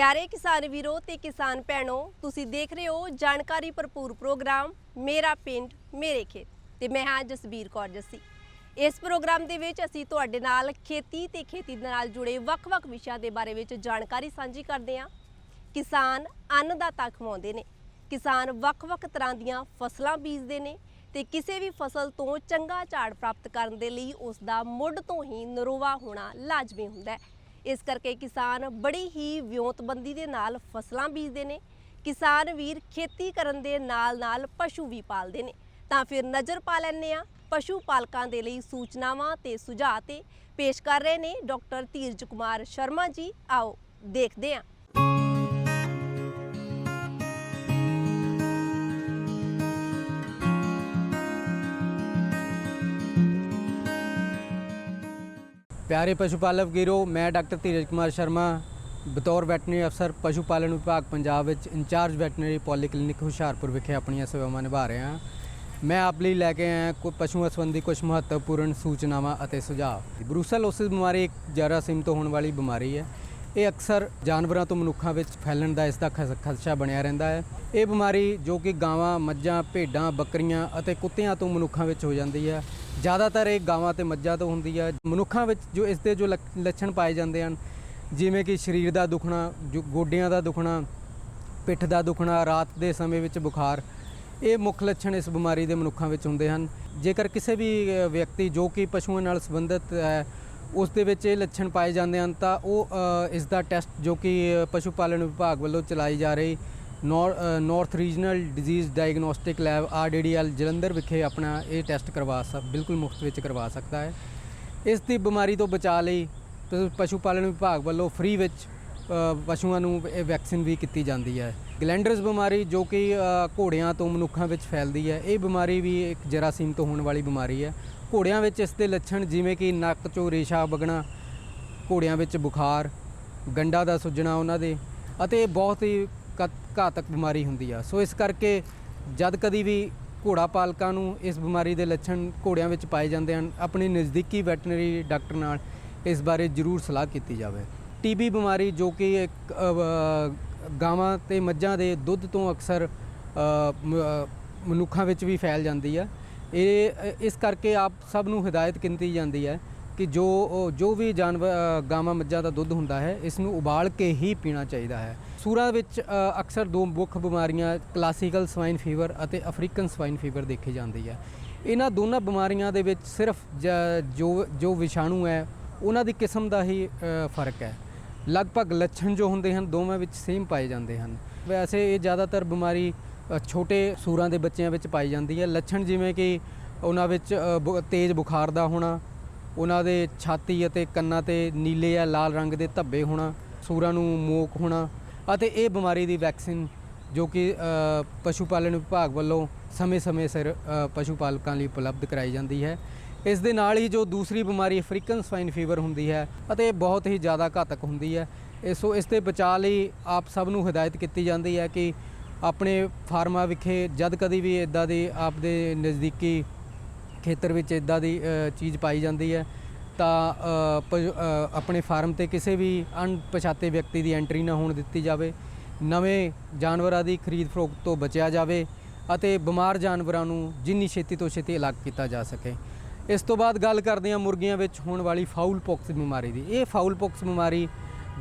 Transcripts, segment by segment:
ਪਿਆਰੇ ਕਿਸਾਨ ਵੀਰੋ ਤੇ ਕਿਸਾਨ ਭੈਣੋ, ਤੁਸੀਂ ਦੇਖ ਰਹੇ ਹੋ ਜਾਣਕਾਰੀ ਭਰਪੂਰ ਪ੍ਰੋਗਰਾਮ, ਮੇਰਾ ਪਿੰਡ, ਮੇਰੇ ਖੇਤ ਤੇ ਮੈਂ ਹਾਂ ਜਸਬੀਰ ਕੌਰ ਜੱਸੀ। ਇਸ ਪ੍ਰੋਗਰਾਮ ਦੇ ਵਿੱਚ ਅਸੀਂ ਤੁਹਾਡੇ ਨਾਲ ਖੇਤੀ ਤੇ ਖੇਤੀ ਦੇ ਨਾਲ ਜੁੜੇ ਵੱਖ-ਵੱਖ ਵਿਸ਼ਿਆਂ ਦੇ ਬਾਰੇ ਵਿੱਚ ਜਾਣਕਾਰੀ ਸਾਂਝੀ ਕਰਦੇ ਹਾਂ। ਕਿਸਾਨ ਅੰਨ ਦਾ ਤੱਕ ਖਵਾਉਂਦੇ ਨੇ, ਕਿਸਾਨ ਵੱਖ-ਵੱਖ ਤਰ੍ਹਾਂ ਦੀਆਂ ਫਸਲਾਂ ਬੀਜਦੇ ਨੇ ਤੇ ਕਿਸੇ ਵੀ ਫਸਲ ਤੋਂ ਚੰਗਾ ਝਾੜ ਪ੍ਰਾਪਤ ਕਰਨ ਦੇ ਲਈ ਉਸ ਦਾ ਮੁੱਢ ਤੋਂ ਹੀ ਨਰੋਵਾ ਹੋਣਾ ਲਾਜ਼ਮੀ ਹੁੰਦਾ ਹੈ। ਇਸ ਕਰਕੇ ਕਿਸਾਨ ਬੜੀ ਹੀ ਵਿਉਂਤਬੰਦੀ ਦੇ ਨਾਲ ਫਸਲਾਂ ਬੀਜਦੇ ਨੇ। ਕਿਸਾਨ ਵੀਰ ਖੇਤੀ ਕਰਨ ਦੇ ਨਾਲ-ਨਾਲ ਪਸ਼ੂ ਵੀ ਪਾਲਦੇ ਨੇ। ਤਾਂ ਫਿਰ ਨਜ਼ਰ ਪਾ ਲੈਂਦੇ ਆ ਪਸ਼ੂ ਪਾਲਕਾਂ ਦੇ ਲਈ ਸੂਚਨਾਵਾਂ ਤੇ ਸੁਝਾਅ ਤੇ ਪੇਸ਼ ਕਰ ਰਹੇ ਨੇ ਡਾਕਟਰ ਧੀਰਜ ਕੁਮਾਰ ਸ਼ਰਮਾ ਜੀ। ਆਓ ਦੇਖਦੇ ਹਾਂ। ਪਿਆਰੇ ਪਸ਼ੂ ਪਾਲਕ ਵੀਰੋ, ਮੈਂ ਡਾਕਟਰ ਧੀਰਜ ਕੁਮਾਰ ਸ਼ਰਮਾ, ਬਤੌਰ ਵੈਟਰਨਰੀ ਅਫਸਰ ਪਸ਼ੂ ਪਾਲਣ ਵਿਭਾਗ ਪੰਜਾਬ ਵਿੱਚ ਇੰਚਾਰਜ ਵੈਟਰਨਰੀ ਪੋਲੀਕਲਿਨਿਕ ਹੁਸ਼ਿਆਰਪੁਰ ਵਿਖੇ ਆਪਣੀਆਂ ਸੇਵਾਵਾਂ ਨਿਭਾ ਰਿਹਾ ਹਾਂ। ਮੈਂ ਆਪ ਲਈ ਲੈ ਕੇ ਆਇਆ ਕੋਈ ਪਸ਼ੂਆਂ ਸੰਬੰਧੀ ਕੁਝ ਮਹੱਤਵਪੂਰਨ ਸੂਚਨਾਵਾਂ ਅਤੇ ਸੁਝਾਅ। ਬਰੂਸੈਲੋਸਿਸ ਬਿਮਾਰੀ ਇੱਕ ਜਰਾਸੀਮ ਤੋਂ ਹੋਣ ਵਾਲੀ ਬਿਮਾਰੀ ਹੈ। ਇਹ ਅਕਸਰ ਜਾਨਵਰਾਂ ਤੋਂ ਮਨੁੱਖਾਂ ਵਿੱਚ ਫੈਲਣ ਦਾ ਇਸ ਦਾ ਖਸ- ਖਦਸ਼ਾ ਬਣਿਆ ਰਹਿੰਦਾ ਹੈ। ਇਹ ਬਿਮਾਰੀ ਜੋ ਕਿ ਗਾਵਾਂ, ਮੱਝਾਂ, ਭੇਡਾਂ, ਬੱਕਰੀਆਂ ਅਤੇ ਕੁੱਤਿਆਂ ਤੋਂ ਮਨੁੱਖਾਂ ਵਿੱਚ ਹੋ ਜਾਂਦੀ ਹੈ। ਜ਼ਿਆਦਾਤਰ ਇਹ ਗਾਵਾਂ ਤੇ ਮੱਝਾਂ ਤੋਂ ਹੁੰਦੀ ਹੈ। ਮਨੁੱਖਾਂ ਵਿੱਚ ਜੋ ਇਸ ਦੇ ਜੋ ਲੱਛਣ ਪਾਏ ਜਾਂਦੇ ਹਨ, ਜਿਵੇਂ ਕਿ ਸਰੀਰ ਦਾ ਦੁਖਣਾ, ਜੋ ਗੋਡਿਆਂ ਦਾ ਦੁਖਣਾ, ਪਿੱਠ ਦਾ ਦੁਖਣਾ, ਰਾਤ ਦੇ ਸਮੇਂ ਵਿੱਚ ਬੁਖਾਰ, ਇਹ ਮੁੱਖ ਲੱਛਣ ਇਸ ਬਿਮਾਰੀ ਦੇ ਮਨੁੱਖਾਂ ਵਿੱਚ ਹੁੰਦੇ ਹਨ। ਜੇਕਰ ਕਿਸੇ ਵੀ ਵਿਅਕਤੀ ਜੋ ਕਿ ਪਸ਼ੂਆਂ ਨਾਲ ਸੰਬੰਧਿਤ ਹੈ ਉਸ ਦੇ ਵਿੱਚ ਇਹ ਲੱਛਣ ਪਾਏ ਜਾਂਦੇ ਹਨ ਤਾਂ ਉਹ ਇਸ ਦਾ ਟੈਸਟ ਜੋ ਕਿ ਪਸ਼ੂ ਪਾਲਣ ਵਿਭਾਗ ਵੱਲੋਂ ਚਲਾਈ ਜਾ ਰਹੀ north regional disease diagnostic lab RDDL Jalandhar ਵਿਖੇ ਆਪਣਾ ਇਹ ਟੈਸਟ ਕਰਵਾ ਸਕ, ਬਿਲਕੁਲ ਮੁਫਤ ਵਿੱਚ ਕਰਵਾ ਸਕਦਾ ਹੈ। ਇਸ ਦੀ ਬਿਮਾਰੀ ਤੋਂ ਬਚਾਅ ਲਈ ਪ- ਪਸ਼ੂ ਪਾਲਣ ਵਿਭਾਗ ਵੱਲੋਂ ਫ੍ਰੀ ਵਿੱਚ ਪਸ਼ੂਆਂ ਨੂੰ ਇਹ ਵੈਕਸੀਨ ਵੀ ਕੀਤੀ ਜਾਂਦੀ ਹੈ। ਗਲੈਂਡਰਸ ਬਿਮਾਰੀ ਜੋ ਕਿ ਘੋੜਿਆਂ ਤੋਂ ਮਨੁੱਖਾਂ ਵਿੱਚ ਫੈਲਦੀ ਹੈ, ਇਹ ਬਿਮਾਰੀ ਵੀ ਇੱਕ ਜਰਾਸੀਮ ਤੋਂ ਹੋਣ ਵਾਲੀ ਬਿਮਾਰੀ ਹੈ। ਘੋੜਿਆਂ ਵਿੱਚ ਇਸ ਦੇ ਲੱਛਣ ਜਿਵੇਂ ਕਿ ਨੱਕ 'ਚੋਂ ਰੇਸ਼ਾ ਵਗਣਾ, ਘੋੜਿਆਂ ਵਿੱਚ ਬੁਖਾਰ, ਗੰਡਾ ਦਾ ਸੁੱਜਣਾ ਉਹਨਾਂ ਦੇ ਅਤੇ ਬਹੁਤ ਹੀ ਘਤ- ਘਾਤਕ ਬਿਮਾਰੀ ਹੁੰਦੀ ਆ। ਸੋ ਇਸ ਕਰਕੇ ਜਦ ਕਦੀ ਵੀ ਘੋੜਾ ਪਾਲਕਾਂ ਨੂੰ ਇਸ ਬਿਮਾਰੀ ਦੇ ਲੱਛਣ ਘੋੜਿਆਂ ਵਿੱਚ ਪਾਏ ਜਾਂਦੇ ਹਨ, ਆਪਣੀ ਨਜ਼ਦੀਕੀ ਵੈਟਰਨਰੀ ਡਾਕਟਰ ਨਾਲ ਇਸ ਬਾਰੇ ਜ਼ਰੂਰ ਸਲਾਹ ਕੀਤੀ ਜਾਵੇ। ਟੀਬੀ ਬਿਮਾਰੀ ਜੋ ਕਿ ਇੱਕ ਗਾਵਾਂ ਤੇ ਮੱਝਾਂ ਦੇ ਦੁੱਧ ਤੋਂ ਅਕਸਰ ਮਨੁੱਖਾਂ ਵਿੱਚ ਵੀ ਫੈਲ ਜਾਂਦੀ ਆ। ਇਹ ਇਸ ਕਰਕੇ ਆਪ ਸਭ ਨੂੰ ਹਦਾਇਤ ਕੀਤੀ ਜਾਂਦੀ ਹੈ ਕਿ ਜੋ, ਉਹ- ਜੋ ਵੀ ਜਾਨਵਰ ਗਾਵਾਂ ਮੱਝਾਂ ਦਾ ਦੁੱਧ ਹੁੰਦਾ ਹੈ, ਇਸ ਨੂੰ ਉਬਾਲ ਕੇ ਹੀ ਪੀਣਾ ਚਾਹੀਦਾ ਹੈ। ਸੂਰਾਂ ਵਿੱਚ ਅਕਸਰ ਦੋ ਮੁੱਖ ਬਿਮਾਰੀਆਂ ਕਲਾਸੀਕਲ ਸਵਾਈਨ ਫੀਵਰ ਅਤੇ ਅਫਰੀਕਨ ਸਵਾਈਨ ਫੀਵਰ ਦੇਖੀ ਜਾਂਦੀ ਹੈ। ਇਹਨਾਂ ਦੋਨਾਂ ਬਿਮਾਰੀਆਂ ਦੇ ਵਿੱਚ ਸਿਰਫ ਜੋ ਜੋ ਵਿਸ਼ਾਣੂ ਹੈ, ਉਹਨਾਂ ਦੀ ਕਿਸਮ ਦਾ ਹੀ ਫ਼ਰਕ ਹੈ। ਲਗਭਗ ਲੱਛਣ ਜੋ ਹੁੰਦੇ ਹਨ, ਦੋਵਾਂ ਵਿੱਚ ਸੇਮ ਪਾਏ ਜਾਂਦੇ ਹਨ। ਵੈਸੇ ਇਹ ਜ਼ਿਆਦਾਤਰ ਬਿਮਾਰੀ ਛੋਟੇ ਸੂਰਾਂ ਦੇ ਬੱਚਿਆਂ ਵਿੱਚ ਪਾਈ ਜਾਂਦੀ ਹੈ। ਲੱਛਣ ਜਿਵੇਂ ਕਿ ਉਹਨਾਂ ਵਿੱਚ ਬੁ- ਤੇਜ਼ ਬੁਖਾਰ ਦਾ ਹੋਣਾ, ਉਹਨਾਂ ਦੇ ਛਾਤੀ ਅਤੇ ਕੰਨਾਂ ਤੇ ਨੀਲੇ ਜਾਂ ਲਾਲ ਰੰਗ ਦੇ ਧੱਬੇ ਹੋਣਾ, ਸੂਰਾਂ ਨੂੰ ਮੋਕ ਹੋਣਾ ਅਤੇ ਇਹ ਬਿਮਾਰੀ ਦੀ ਵੈਕਸੀਨ ਜੋ ਕਿ ਪਸ਼ੂ ਪਾਲਣ ਵਿਭਾਗ ਵੱਲੋਂ ਸਮੇਂ-ਸਮੇਂ ਸਿਰ ਪਸ਼ੂ ਪਾਲਕਾਂ ਲਈ ਉਪਲਬਧ ਕਰਾਈ ਜਾਂਦੀ ਹੈ। ਇਸ ਦੇ ਨਾਲ ਹੀ ਜੋ ਦੂਸਰੀ ਬਿਮਾਰੀ ਅਫਰੀਕਨ ਸਵਾਈਨ ਫੀਵਰ ਹੁੰਦੀ ਹੈ ਅਤੇ ਇਹ ਬਹੁਤ ਹੀ ਜ਼ਿਆਦਾ ਘਾਤਕ ਹੁੰਦੀ ਹੈ। ਸੋ ਇਸ 'ਤੇ ਬਚਾਅ ਲਈ ਆਪ ਸਭ ਨੂੰ ਹਦਾਇਤ ਕੀਤੀ ਜਾਂਦੀ ਹੈ ਕਿ ਆਪਣੇ ਫਾਰਮਾਂ ਵਿਖੇ ਜਦ ਕਦੀ ਵੀ ਇਦਾਂ ਦੀ ਆਪਦੇ ਨਜ਼ਦੀਕੀ ਖੇਤਰ ਵਿੱਚ ਇਦਾਂ ਦੀ ਚੀਜ਼ ਪਾਈ ਜਾਂਦੀ ਹੈ, ਤਾਂ ਆਪਣੇ ਫਾਰਮ ਤੇ ਕਿਸੇ ਵੀ ਅਣਪਛਾਤੇ ਵਿਅਕਤੀ ਦੀ ਐਂਟਰੀ ਨਾ ਹੋਣ ਦਿੱਤੀ ਜਾਵੇ, ਨਵੇਂ ਜਾਨਵਰਾਂ ਦੀ ਖਰੀਦ ਫਰੋਖਤ ਤੋਂ ਬਚਿਆ ਜਾਵੇ ਅਤੇ ਬਿਮਾਰ ਜਾਨਵਰਾਂ ਨੂੰ ਜਿੰਨੀ ਛੇਤੀ ਤੋਂ ਛੇਤੀ ਇਲਾਜ ਕੀਤਾ ਜਾ ਸਕੇ। ਇਸ ਤੋਂ ਬਾਅਦ ਗੱਲ ਕਰਦੇ ਹਾਂ ਮੁਰਗੀਆਂ ਵਿੱਚ ਹੋਣ ਵਾਲੀ ਫਾਊਲ ਪੌਕਸ ਬਿਮਾਰੀ ਦੀ। ਇਹ ਫਾਊਲ ਪੌਕਸ ਬਿਮਾਰੀ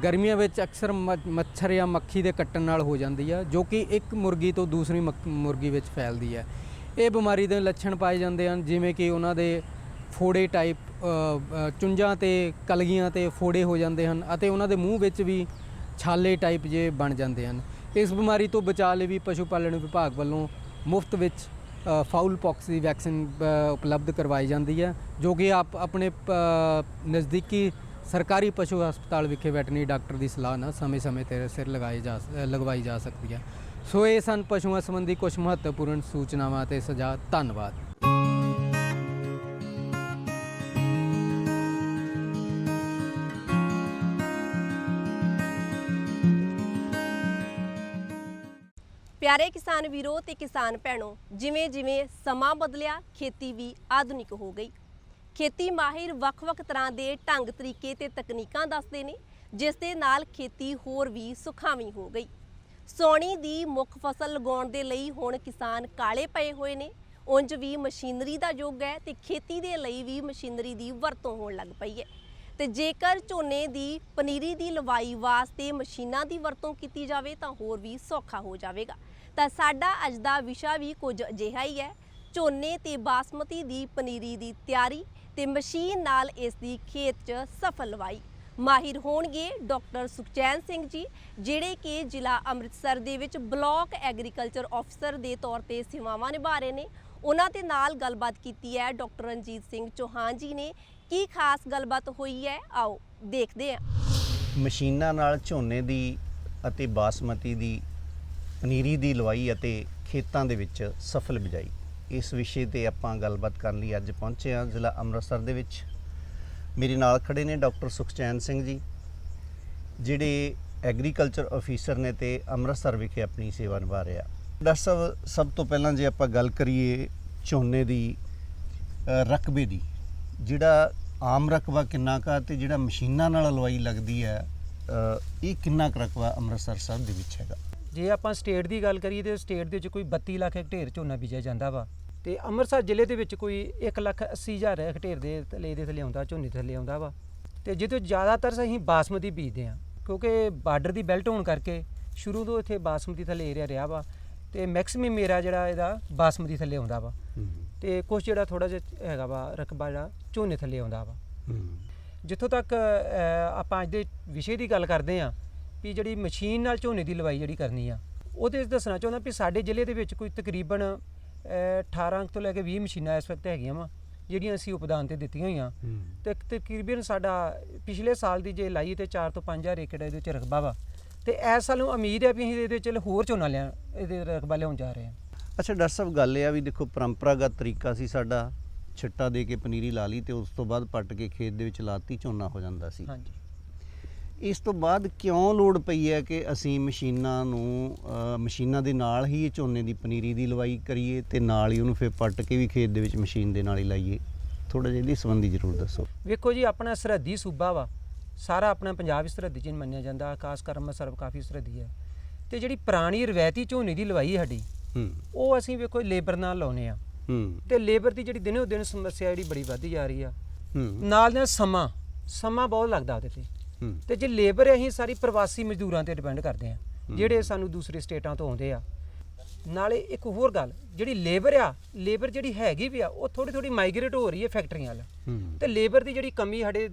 ਗਰਮੀਆਂ ਵਿੱਚ ਅਕਸਰ ਮ- ਮੱਛਰ ਜਾਂ ਮੱਖੀ ਦੇ ਕੱਟਣ ਨਾਲ ਹੋ ਜਾਂਦੀ ਹੈ ਜੋ ਕਿ ਇੱਕ ਮੁਰਗੀ ਤੋਂ ਦੂਸਰੀ ਮੱਖ- ਮੁਰਗੀ ਵਿੱਚ ਫੈਲਦੀ ਹੈ ਇਹ ਬਿਮਾਰੀ ਦੇ ਲੱਛਣ ਪਾਏ ਜਾਂਦੇ ਹਨ ਜਿਵੇਂ ਕਿ ਉਹਨਾਂ ਦੇ ਫੋੜੇ ਟਾਈਪ ਚੁੰਝਾਂ ਤੇ ਕਲਗੀਆਂ ਤੇ ਫੋੜੇ ਹੋ ਜਾਂਦੇ ਹਨ ਅਤੇ ਉਹਨਾਂ ਦੇ ਮੂੰਹ ਵਿੱਚ ਵੀ ਛਾਲੇ ਟਾਈਪ ਜੇ ਬਣ ਜਾਂਦੇ ਹਨ। ਇਸ ਬਿਮਾਰੀ ਤੋਂ ਬਚਾਅ ਲਈ ਵੀ ਪਸ਼ੂ ਪਾਲਣ ਵਿਭਾਗ ਵੱਲੋਂ ਮੁਫਤ ਵਿੱਚ ਅ, ਫਾਊਲ ਪੌਕਸ ਦੀ ਵੈਕਸੀਨ ਉਪਲਬਧ ਕਰਵਾਈ ਜਾਂਦੀ ਹੈ ਜੋ ਕਿ ਆਪ ਆਪਣੇ ਨਜ਼ਦੀਕੀ ਸਰਕਾਰੀ ਪਸ਼ੂ ਹਸਪਤਾਲ ਵਿਖੇ ਵੈਟਰਨਰੀ ਡਾਕਟਰ ਦੀ ਸਲਾਹ ਨਾਲ ਸਮੇਂ-ਸਮੇਂ ਤੇ ਸਿਰ ਲਗਾਈ ਜਾ ਲਗਵਾਈ ਜਾ ਸਕਦੀ ਹੈ। ਸੋ ਇਹ ਸਨ ਪਸ਼ੂਆਂ ਸੰਬੰਧੀ ਕੁਝ ਮਹੱਤਵਪੂਰਨ ਸੂਚਨਾਵਾਂ ਤੇ ਸੁਝਾਅ। ਧੰਨਵਾਦ। ਪਿਆਰੇ ਕਿਸਾਨ ਵੀਰੋ ਤੇ ਕਿਸਾਨ ਭੈਣੋ ਜਿਵੇਂ ਜਿਵੇਂ ਸਮਾਂ ਬਦਲਿਆ, ਖੇਤੀ ਵੀ ਆਧੁਨਿਕ ਹੋ ਗਈ। ਖੇਤੀ ਮਾਹਿਰ ਵੱਖ-ਵੱਖ ਤਰ੍ਹਾਂ ਦੇ ਢੰਗ ਤਰੀਕੇ ਤੇ ਤਕਨੀਕਾਂ ਦੱਸਦੇ ਨੇ, ਜਿਸ ਦੇ ਨਾਲ ਖੇਤੀ ਹੋਰ ਵੀ ਸੁਖਾਵੀਂ ਹੋ ਗਈ। ਸੌਣੀ ਦੀ ਮੁੱਖ ਫਸਲ ਲਗਾਉਣ ਦੇ ਲਈ ਹੁਣ ਕਿਸਾਨ ਕਾਲੇ ਪਏ ਹੋਏ ਨੇ। ਉਂਝ ਵੀ ਮਸ਼ੀਨਰੀ ਦਾ ਯੁੱਗ ਹੈ ਤੇ ਖੇਤੀ ਦੇ ਲਈ ਵੀ ਮਸ਼ੀਨਰੀ ਦੀ ਵਰਤੋਂ ਹੋਣ ਲੱਗ ਪਈ ਹੈ। ਤੇ ਜੇਕਰ ਝੋਨੇ ਦੀ ਪਨੀਰੀ ਦੀ ਲਵਾਈ ਵਾਸਤੇ ਮਸ਼ੀਨਾਂ ਦੀ ਵਰਤੋਂ ਕੀਤੀ ਜਾਵੇ ਤਾਂ ਹੋਰ ਵੀ ਸੌਖਾ ਹੋ ਜਾਵੇਗਾ। ਤਾਂ ਸਾਡਾ ਅੱਜ ਦਾ ਵਿਸ਼ਾ ਵੀ ਕੁਝ ਅਜਿਹਾ ਹੀ ਹੈ। ਝੋਨੇ ਤੇ ਬਾਸਮਤੀ ਦੀ ਪਨੀਰੀ ਦੀ ਤਿਆਰੀ ਤੇ ਮਸ਼ੀਨ ਨਾਲ ਇਸ ਦੀ ਖੇਤ 'ਚ ਸਫਲ ਲਵਾਈ। ਮਾਹਿਰ ਹੋਣਗੇ ਡਾਕਟਰ ਸੁਖਚੈਨ ਸਿੰਘ ਜੀ, ਜਿਹੜੇ ਕਿ ਜ਼ਿਲ੍ਹਾ ਅੰਮ੍ਰਿਤਸਰ ਦੇ ਵਿੱਚ ਬਲਾਕ ਐਗਰੀਕਲਚਰ ਅਫਸਰ ਦੇ ਤੌਰ ਤੇ ਸੇਵਾਵਾਂ ਨਿਭਾ ਰਹੇ ਨੇ। ਉਹਨਾਂ ਦੇ ਨਾਲ ਗੱਲਬਾਤ ਕੀਤੀ ਹੈ ਡਾਕਟਰ ਰਣਜੀਤ ਸਿੰਘ ਚੌਹਾਨ ਜੀ ਨੇ। ਕੀ ਖਾਸ ਗੱਲਬਾਤ ਹੋਈ ਹੈ? ਆਓ, ਦੇਖਦੇ ਹਾਂ। ਮਸ਼ੀਨਾਂ ਨਾਲ ਝੋਨੇ ਦੀ ਅਤੇ ਬਾਸਮਤੀ ਦੀ ਪਨੀਰੀ ਦੀ ਲਵਾਈ ਅਤੇ ਖੇਤਾਂ ਦੇ ਵਿੱਚ ਸਫਲ ਬਿਜਾਈ। ਇਸ ਵਿਸ਼ੇ ਤੇ ਆਪਾਂ ਗੱਲਬਾਤ ਕਰਨ ਲਈ ਅੱਜ ਪਹੁੰਚੇ ਹਾਂ ਜ਼ਿਲ੍ਹਾ ਅੰਮ੍ਰਿਤਸਰ ਦੇ ਵਿੱਚ। ਮੇਰੇ ਨਾਲ ਖੜੇ ਨੇ ਡਾਕਟਰ ਸੁਖਚੈਨ ਸਿੰਘ ਜੀ, ਜਿਹੜੇ ਐਗਰੀਕਲਚਰ ਅਫੀਸਰ ਨੇ ਤੇ ਅੰਮ੍ਰਿਤਸਰ ਵਿਖੇ ਆਪਣੀ ਸੇਵਾ ਨਿਭਾ ਰਿਹਾ ਡਾਕਟਰ ਸਾਹਿਬ, ਸਭ ਤੋਂ ਪਹਿਲਾਂ ਜੇ ਆਪਾਂ ਗੱਲ ਕਰੀਏ ਝੋਨੇ ਦੀ ਰਕਬੇ ਦੀ, ਜਿਹੜਾ ਆਮ ਰਕਬਾ ਕਿੰਨਾ ਕਾ ਤੇ ਜਿਹੜਾ ਮਸ਼ੀਨਾਂ ਨਾਲ ਲਵਾਈ ਲੱਗਦੀ ਹੈ ਇਹ ਕਿੰਨਾ ਕੁ ਰਕਬਾ ਅੰਮ੍ਰਿਤਸਰ ਸਾਹਿਬ ਦੇ ਵਿੱਚ ਹੈਗਾ? ਜੇ ਆਪਾਂ ਸਟੇਟ ਦੀ ਗੱਲ ਕਰੀਏ ਤੇ ਸਟੇਟ ਦੇ ਵਿੱਚ ਕੋਈ 32 ਲੱਖ ਹੈਕਟੇਅਰ ਝੋਨਾ ਬੀਜਿਆ ਜਾਂਦਾ ਵਾ। ਤੇ ਅੰਮ੍ਰਿਤਸਰ ਜ਼ਿਲ੍ਹੇ ਦੇ ਵਿੱਚ ਕੋਈ 1 ਲੱਖ 80 ਹਜ਼ਾਰ ਹੈਕਟੇਅਰ ਦੇ ਥੱਲੇ ਦੇ ਥੱਲੇ ਆਉਂਦਾ ਝੋਨੇ ਥੱਲੇ ਆਉਂਦਾ ਵਾ। ਤੇ ਜਿਹਦੇ ਜ਼ਿਆਦਾਤਰ ਅਸੀਂ ਬਾਸਮਤੀ ਬੀਜਦੇ ਆ ਕਿਉਂਕਿ ਬਾਰਡਰ ਦੀ ਬੈਲਟ ਹੋਣ ਕਰਕੇ ਸ਼ੁਰੂ ਤੋਂ ਇੱਥੇ ਬਾਸਮਤੀ ਥੱਲੇ ਏਰੀਆ ਰਿਹਾ ਵਾ ਤੇ ਮੈਕਸਿਮਮ ਮੇਰਾ ਜਿਹੜਾ ਇਹਦਾ ਬਾਸਮਤੀ ਥੱਲੇ ਆਉਂਦਾ ਵਾ। ਤੇ ਕੁਝ ਜਿਹੜਾ ਥੋੜਾ ਜਿਹਾ ਹੈਗਾ ਵਾ ਰਕਬਾ ਜਿਹੜਾ ਝੋਨੇ ਥੱਲੇ ਆਉਂਦਾ ਵਾ। ਜਿੱਥੋਂ ਤੱਕ ਆਪਾਂ ਅੱਜ ਦੇ ਵਿਸ਼ੇ ਦੀ ਗੱਲ ਕਰਦੇ ਆ ਵੀ ਜਿਹੜੀ ਮਸ਼ੀਨ ਨਾਲ ਝੋਨੇ ਦੀ ਲਵਾਈ ਜਿਹੜੀ ਕਰਨੀ ਆ ਉਹਦੇ ਦੱਸਣਾ ਚਾਹੁੰਦਾ ਵੀ ਸਾਡੇ ਜ਼ਿਲ੍ਹੇ ਦੇ ਵਿੱਚ ਕੋਈ ਤਕਰੀਬਨ 18 ਤੋਂ ਲੈ ਕੇ 20 ਮਸ਼ੀਨਾਂ ਇਸ ਵਕਤ ਹੈਗੀਆਂ ਵਾ ਜਿਹੜੀਆਂ ਅਸੀਂ ਉਪਦਾਨ ਤੇ ਦਿੱਤੀਆਂ ਹੋਈਆਂ। ਤੇ ਤਕਰੀਬਨ ਸਾਡਾ ਪਿਛਲੇ ਸਾਲ ਦੀ ਜੇ ਲਾਈ ਤੇ 4 ਤੋਂ 5000 ਏਕੜ ਇਹਦੇ ਵਿੱਚ ਰਕਬਾ ਵਾ। ਤੇ ਇਸ ਸਾਲ ਨੂੰ ਉਮੀਦ ਹੈ ਵੀ ਅਸੀਂ ਇਹਦੇ ਵਿੱਚ ਹੋਰ ਝੋਨਾ ਲਿਆ ਇਹਦੇ ਰਕਬਾ ਲਿਆਉਣ ਜਾ ਰਹੇ ਹਾਂ। ਅੱਛਾ ਡਾਕਟਰ ਸਾਹਿਬ ਗੱਲ ਇਹ ਆ ਵੀ ਦੇਖੋ ਪਰੰਪਰਾਗਤ ਤਰੀਕਾ ਸੀ ਸਾਡਾ ਛਿੱਟਾ ਦੇ ਕੇ ਪਨੀਰੀ ਲਾ ਲਈ ਤੇ ਉਸ ਤੋਂ ਬਾਅਦ ਪੱਟ ਕੇ ਖੇਤ ਦੇ ਵਿੱਚ ਲਾਤੀ ਝੋਨਾ ਹੋ ਜਾਂਦਾ ਸੀ। ਹਾਂਜੀ। ਇਸ ਤੋਂ ਬਾਅਦ ਕਿਉਂ ਲੋੜ ਪਈ ਹੈ ਕਿ ਅਸੀਂ ਮਸ਼ੀਨਾਂ ਨੂੰ ਮਸ਼ੀਨਾਂ ਦੇ ਨਾਲ ਹੀ ਝੋਨੇ ਦੀ ਪਨੀਰੀ ਦੀ ਲਵਾਈ ਕਰੀਏ ਤੇ ਨਾਲ ਹੀ ਉਹਨੂੰ ਫਿਰ ਪੱਟ ਕੇ ਵੀ ਖੇਤ ਦੇ ਵਿੱਚ ਮਸ਼ੀਨ ਦੇ ਨਾਲ ਹੀ ਲਾਈਏ? ਥੋੜਾ ਜਿਹਾ ਇਹਦੀ ਸੰਬੰਧੀ ਜ਼ਰੂਰ ਦੱਸੋ। ਵੇਖੋ ਜੀ ਆਪਣਾ ਸਰਹੱਦੀ ਸੂਬਾ ਵਾ। ਸਾਰਾ ਆਪਣਾ ਪੰਜਾਬ ਸਰਹੱਦੀ ਚ ਮੰਨਿਆ ਜਾਂਦਾ। ਖਾਸ ਕਰ ਅੰਮ੍ਰਿਤਸਰ ਕਾਫੀ ਸਰਹੱਦੀ ਹੈ। ਤੇ ਜਿਹੜੀ ਪੁਰਾਣੀ ਰਵਾਇਤੀ ਝੋਨੇ ਦੀ ਲਵਾਈ ਸਾਡੀ ਹੂੰ। ਉਹ ਅਸੀਂ ਵੇਖੋ ਲੇਬਰ ਨਾਲ ਲਾਉਨੇ ਆ ਹੂੰ। ਤੇ ਲੇਬਰ ਦੀ ਜਿਹੜੀ ਦਿਨੋ ਦਿਨ ਸਮੱਸਿਆ ਜਿਹੜੀ ਬੜੀ ਵੱਧਦੀ ਜਾ ਰਹੀ ਆ। ਹੂੰ। ਨਾਲ ਨਾਲ ਸਮਾਂ ਸਮਾਂ ਬਹੁਤ ਲੱਗਦਾ ਉਹਦੇ ਤੇ। ਤੇ ਜੇ ਲੇਬਰ ਅਸੀਂ ਸਾਰੀ ਪ੍ਰਵਾਸੀ ਮਜ਼ਦੂਰਾਂ ਤੇ ਡਿਪੈਂਡ ਕਰਦੇ ਆ ਜਿਹੜੇ ਸਾਨੂੰ ਦੂਸਰੇ ਸਟੇਟਾਂ ਤੋਂ ਆਉਂਦੇ ਆ। ਨਾਲੇ ਇੱਕ ਹੋਰ ਗੱਲ ਜਿਹੜੀ ਲੇਬਰ ਆ ਲੇਬਰ ਜਿਹੜੀ ਹੈਗੀ ਵੀ ਆ ਉਹ ਥੋੜੀ ਥੋੜੀ ਮਾਈਗ੍ਰੇਟ ਹੋ ਰਹੀ ਹੈ ਫੈਕਟਰੀਆਂ ਵੱਲ। ਤੇ ਲੇਬਰ ਦੀ ਜਿਹੜੀ ਕਮੀ ਸਾਡੇ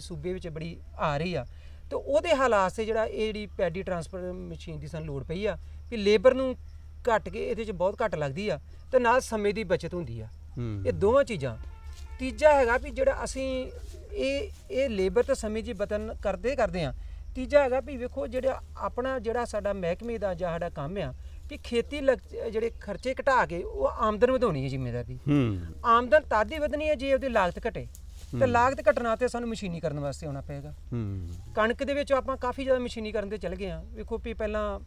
ਸੂਬੇ ਵਿੱਚ ਬੜੀ ਆ ਰਹੀ ਆ। ਤੇ ਉਹਦੇ ਹਾਲਾਤ ਤੇ ਜਿਹੜਾ ਇਹ ਜਿਹੜੀ ਪੈਡੀ ਟਰਾਂਸਫਰ ਮਸ਼ੀਨ ਦੀ ਸਾਨੂੰ ਲੋੜ ਪਈ ਆ ਵੀ ਲੇਬਰ ਨੂੰ ਘੱਟ ਕੇ ਇਹਦੇ 'ਚ ਬਹੁਤ ਘੱਟ ਲੱਗਦੀ ਆ ਤੇ ਨਾਲ ਸਮੇਂ ਦੀ ਬਚਤ ਹੁੰਦੀ ਆ। ਇਹ ਦੋਵਾਂ ਚੀਜ਼ਾਂ ਤੀਜਾ ਹੈਗਾ ਵੀ ਜਿਹੜਾ ਅਸੀਂ ਇਹ ਇਹ ਲੇਬਰ ਤੇ ਸਮੇਂ ਦੀ ਬਤਨ ਕਰਦੇ ਕਰਦੇ ਆ ਤੀਜਾ ਹੈਗਾ ਵੀ ਵੇਖੋ ਜਿਹੜਾ ਆਪਣਾ ਜਿਹੜਾ ਸਾਡਾ ਮਹਿਕਮੇ ਦਾ ਜਾਂ ਸਾਡਾ ਕੰਮ ਆ ਵੀ ਖੇਤੀ ਜਿਹੜੇ ਖਰਚੇ ਘਟਾ ਕੇ ਉਹ ਆਮਦਨ ਵਧਾਉਣੀ ਹੈ ਜ਼ਿੰਮੇਦਾਰ। ਦੀ ਹੂੰ। ਆਮਦਨ ਤਦ ਹੀ ਵਧਣੀ ਹੈ ਜੇ ਉਹਦੀ ਲਾਗਤ ਘਟੇ। ਤੇ ਲਾਗਤ ਘਟਣਾ ਤੇ ਸਾਨੂੰ ਮਸ਼ੀਨੀਕਰਨ ਵਾਸਤੇ ਆਉਣਾ ਪਏਗਾ। ਹੂੰ। ਕਣਕ ਦੇ ਵਿੱਚ ਆਪਾਂ ਕਾਫੀ ਜ਼ਿਆਦਾ ਮਸ਼ੀਨੀਕਰਨ ਤੇ ਚੱਲ ਗਏ ਆ ਵੇਖੋ ਵੀ ਪਹਿਲਾਂ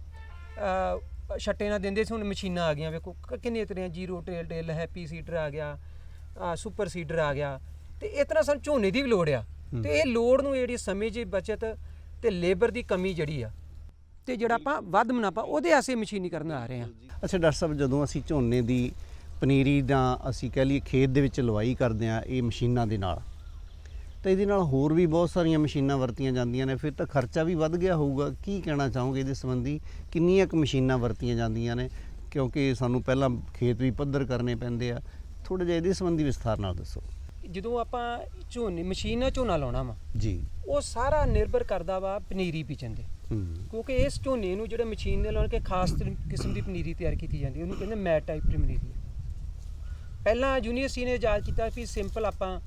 ਛੱਟੇ ਨਾਲ ਦਿੰਦੇ ਸੀ ਹੁਣ ਮਸ਼ੀਨਾਂ ਆ ਗਈਆਂ। ਵੇਖੋ ਕ- ਕਿੰਨੇ ਤਰ੍ਹਾਂ zero till till happy seeder ਆ ਗਿਆ। ਸੁਪਰ ਸੀਡਰ ਆ ਗਿਆ ਤੇ ਇਸ ਤਰ੍ਹਾਂ ਸਾਨੂੰ ਝੋਨੇ ਦੀ ਵੀ ਲੋੜ ਆ। ਤੇ ਇਹ ਲੋੜ ਨੂੰ ਜਿਹੜੀ ਸਮੇਂ ਦੀ ਬਚਤ ਤੇ ਲੇਬਰ ਦੀ ਕਮੀ ਜਿਹੜੀ ਆ। ਤੇ ਜਿਹੜਾ ਆਪਾਂ ਵੱਧ ਮੁਨਾਫਾ ਉਹਦੇ ਆਸੇ ਮਸ਼ੀਨੀਕਰਨ ਆ ਰਹੇ ਆ ਅੱਛਾ ਡਾਕਟਰ ਸਾਹਿਬ ਜਦੋਂ ਅਸੀਂ ਝੋਨੇ ਦੀ ਪਨੀਰੀ ਦਾ ਅਸੀਂ ਕਹਿ ਲਈਏ ਖੇਤ ਦੇ ਵਿੱਚ ਲਵਾਈ ਕਰਦੇ ਆ ਇਹ ਮਸ਼ੀਨਾਂ ਦੇ ਨਾਲ ਤਾਂ ਇਹਦੇ ਨਾਲ ਹੋਰ ਵੀ ਬਹੁਤ ਸਾਰੀਆਂ ਮਸ਼ੀਨਾਂ ਵਰਤੀਆਂ ਜਾਂਦੀਆਂ ਨੇ ਫਿਰ ਤਾਂ ਖਰਚਾ ਵੀ ਵੱਧ ਗਿਆ ਹੋਊਗਾ। ਕੀ ਕਹਿਣਾ ਚਾਹੋਗੇ ਇਹਦੇ ਸੰਬੰਧੀ? ਕਿੰਨੀਆਂ ਕੁ ਮਸ਼ੀਨਾਂ ਵਰਤੀਆਂ ਜਾਂਦੀਆਂ ਨੇ? ਕਿਉਂਕਿ ਸਾਨੂੰ ਪਹਿਲਾਂ ਖੇਤ ਵੀ ਪੱਧਰ ਕਰਨੇ ਪੈਂਦੇ ਆ ਥੋੜਾ ਜਿਹਾ ਇਹਦੇ ਸੰਬੰਧੀ ਵਿਸਥਾਰ ਨਾਲ ਦੱਸੋ। ਜਦੋਂ ਆਪਾਂ ਝੋਨੇ ਮਸ਼ੀਨ ਨਾਲ ਝੋਨਾ ਲਾਉਣਾ ਵਾ ਜੀ। ਉਹ ਸਾਰਾ ਨਿਰਭਰ ਕਰਦਾ ਵਾ ਪਨੀਰੀ ਬੀਜਣ ਹੂੰ। ਕਿਉਂਕਿ ਇਸ ਝੋਨੇ ਨੂੰ ਜਿਹੜਾ ਮਸ਼ੀਨ ਦੇ ਨਾਲ ਕੇ ਖਾਸ ਕਿਸਮ ਦੀ ਪਨੀਰੀ ਤਿਆਰ ਕੀਤੀ ਜਾਂਦੀ ਉਹਨੂੰ ਕਹਿੰਦੇ ਮੈਟ ਟਾਈਪ ਦੀ ਪਨੀਰੀ। ਪਹਿਲਾਂ ਯੂਨੀਵਰਸਿਟੀ ਨੇ ਇਜਾਜ਼ ਕੀਤਾ ਵੀ ਸਿੰਪਲ ਆਪਾਂ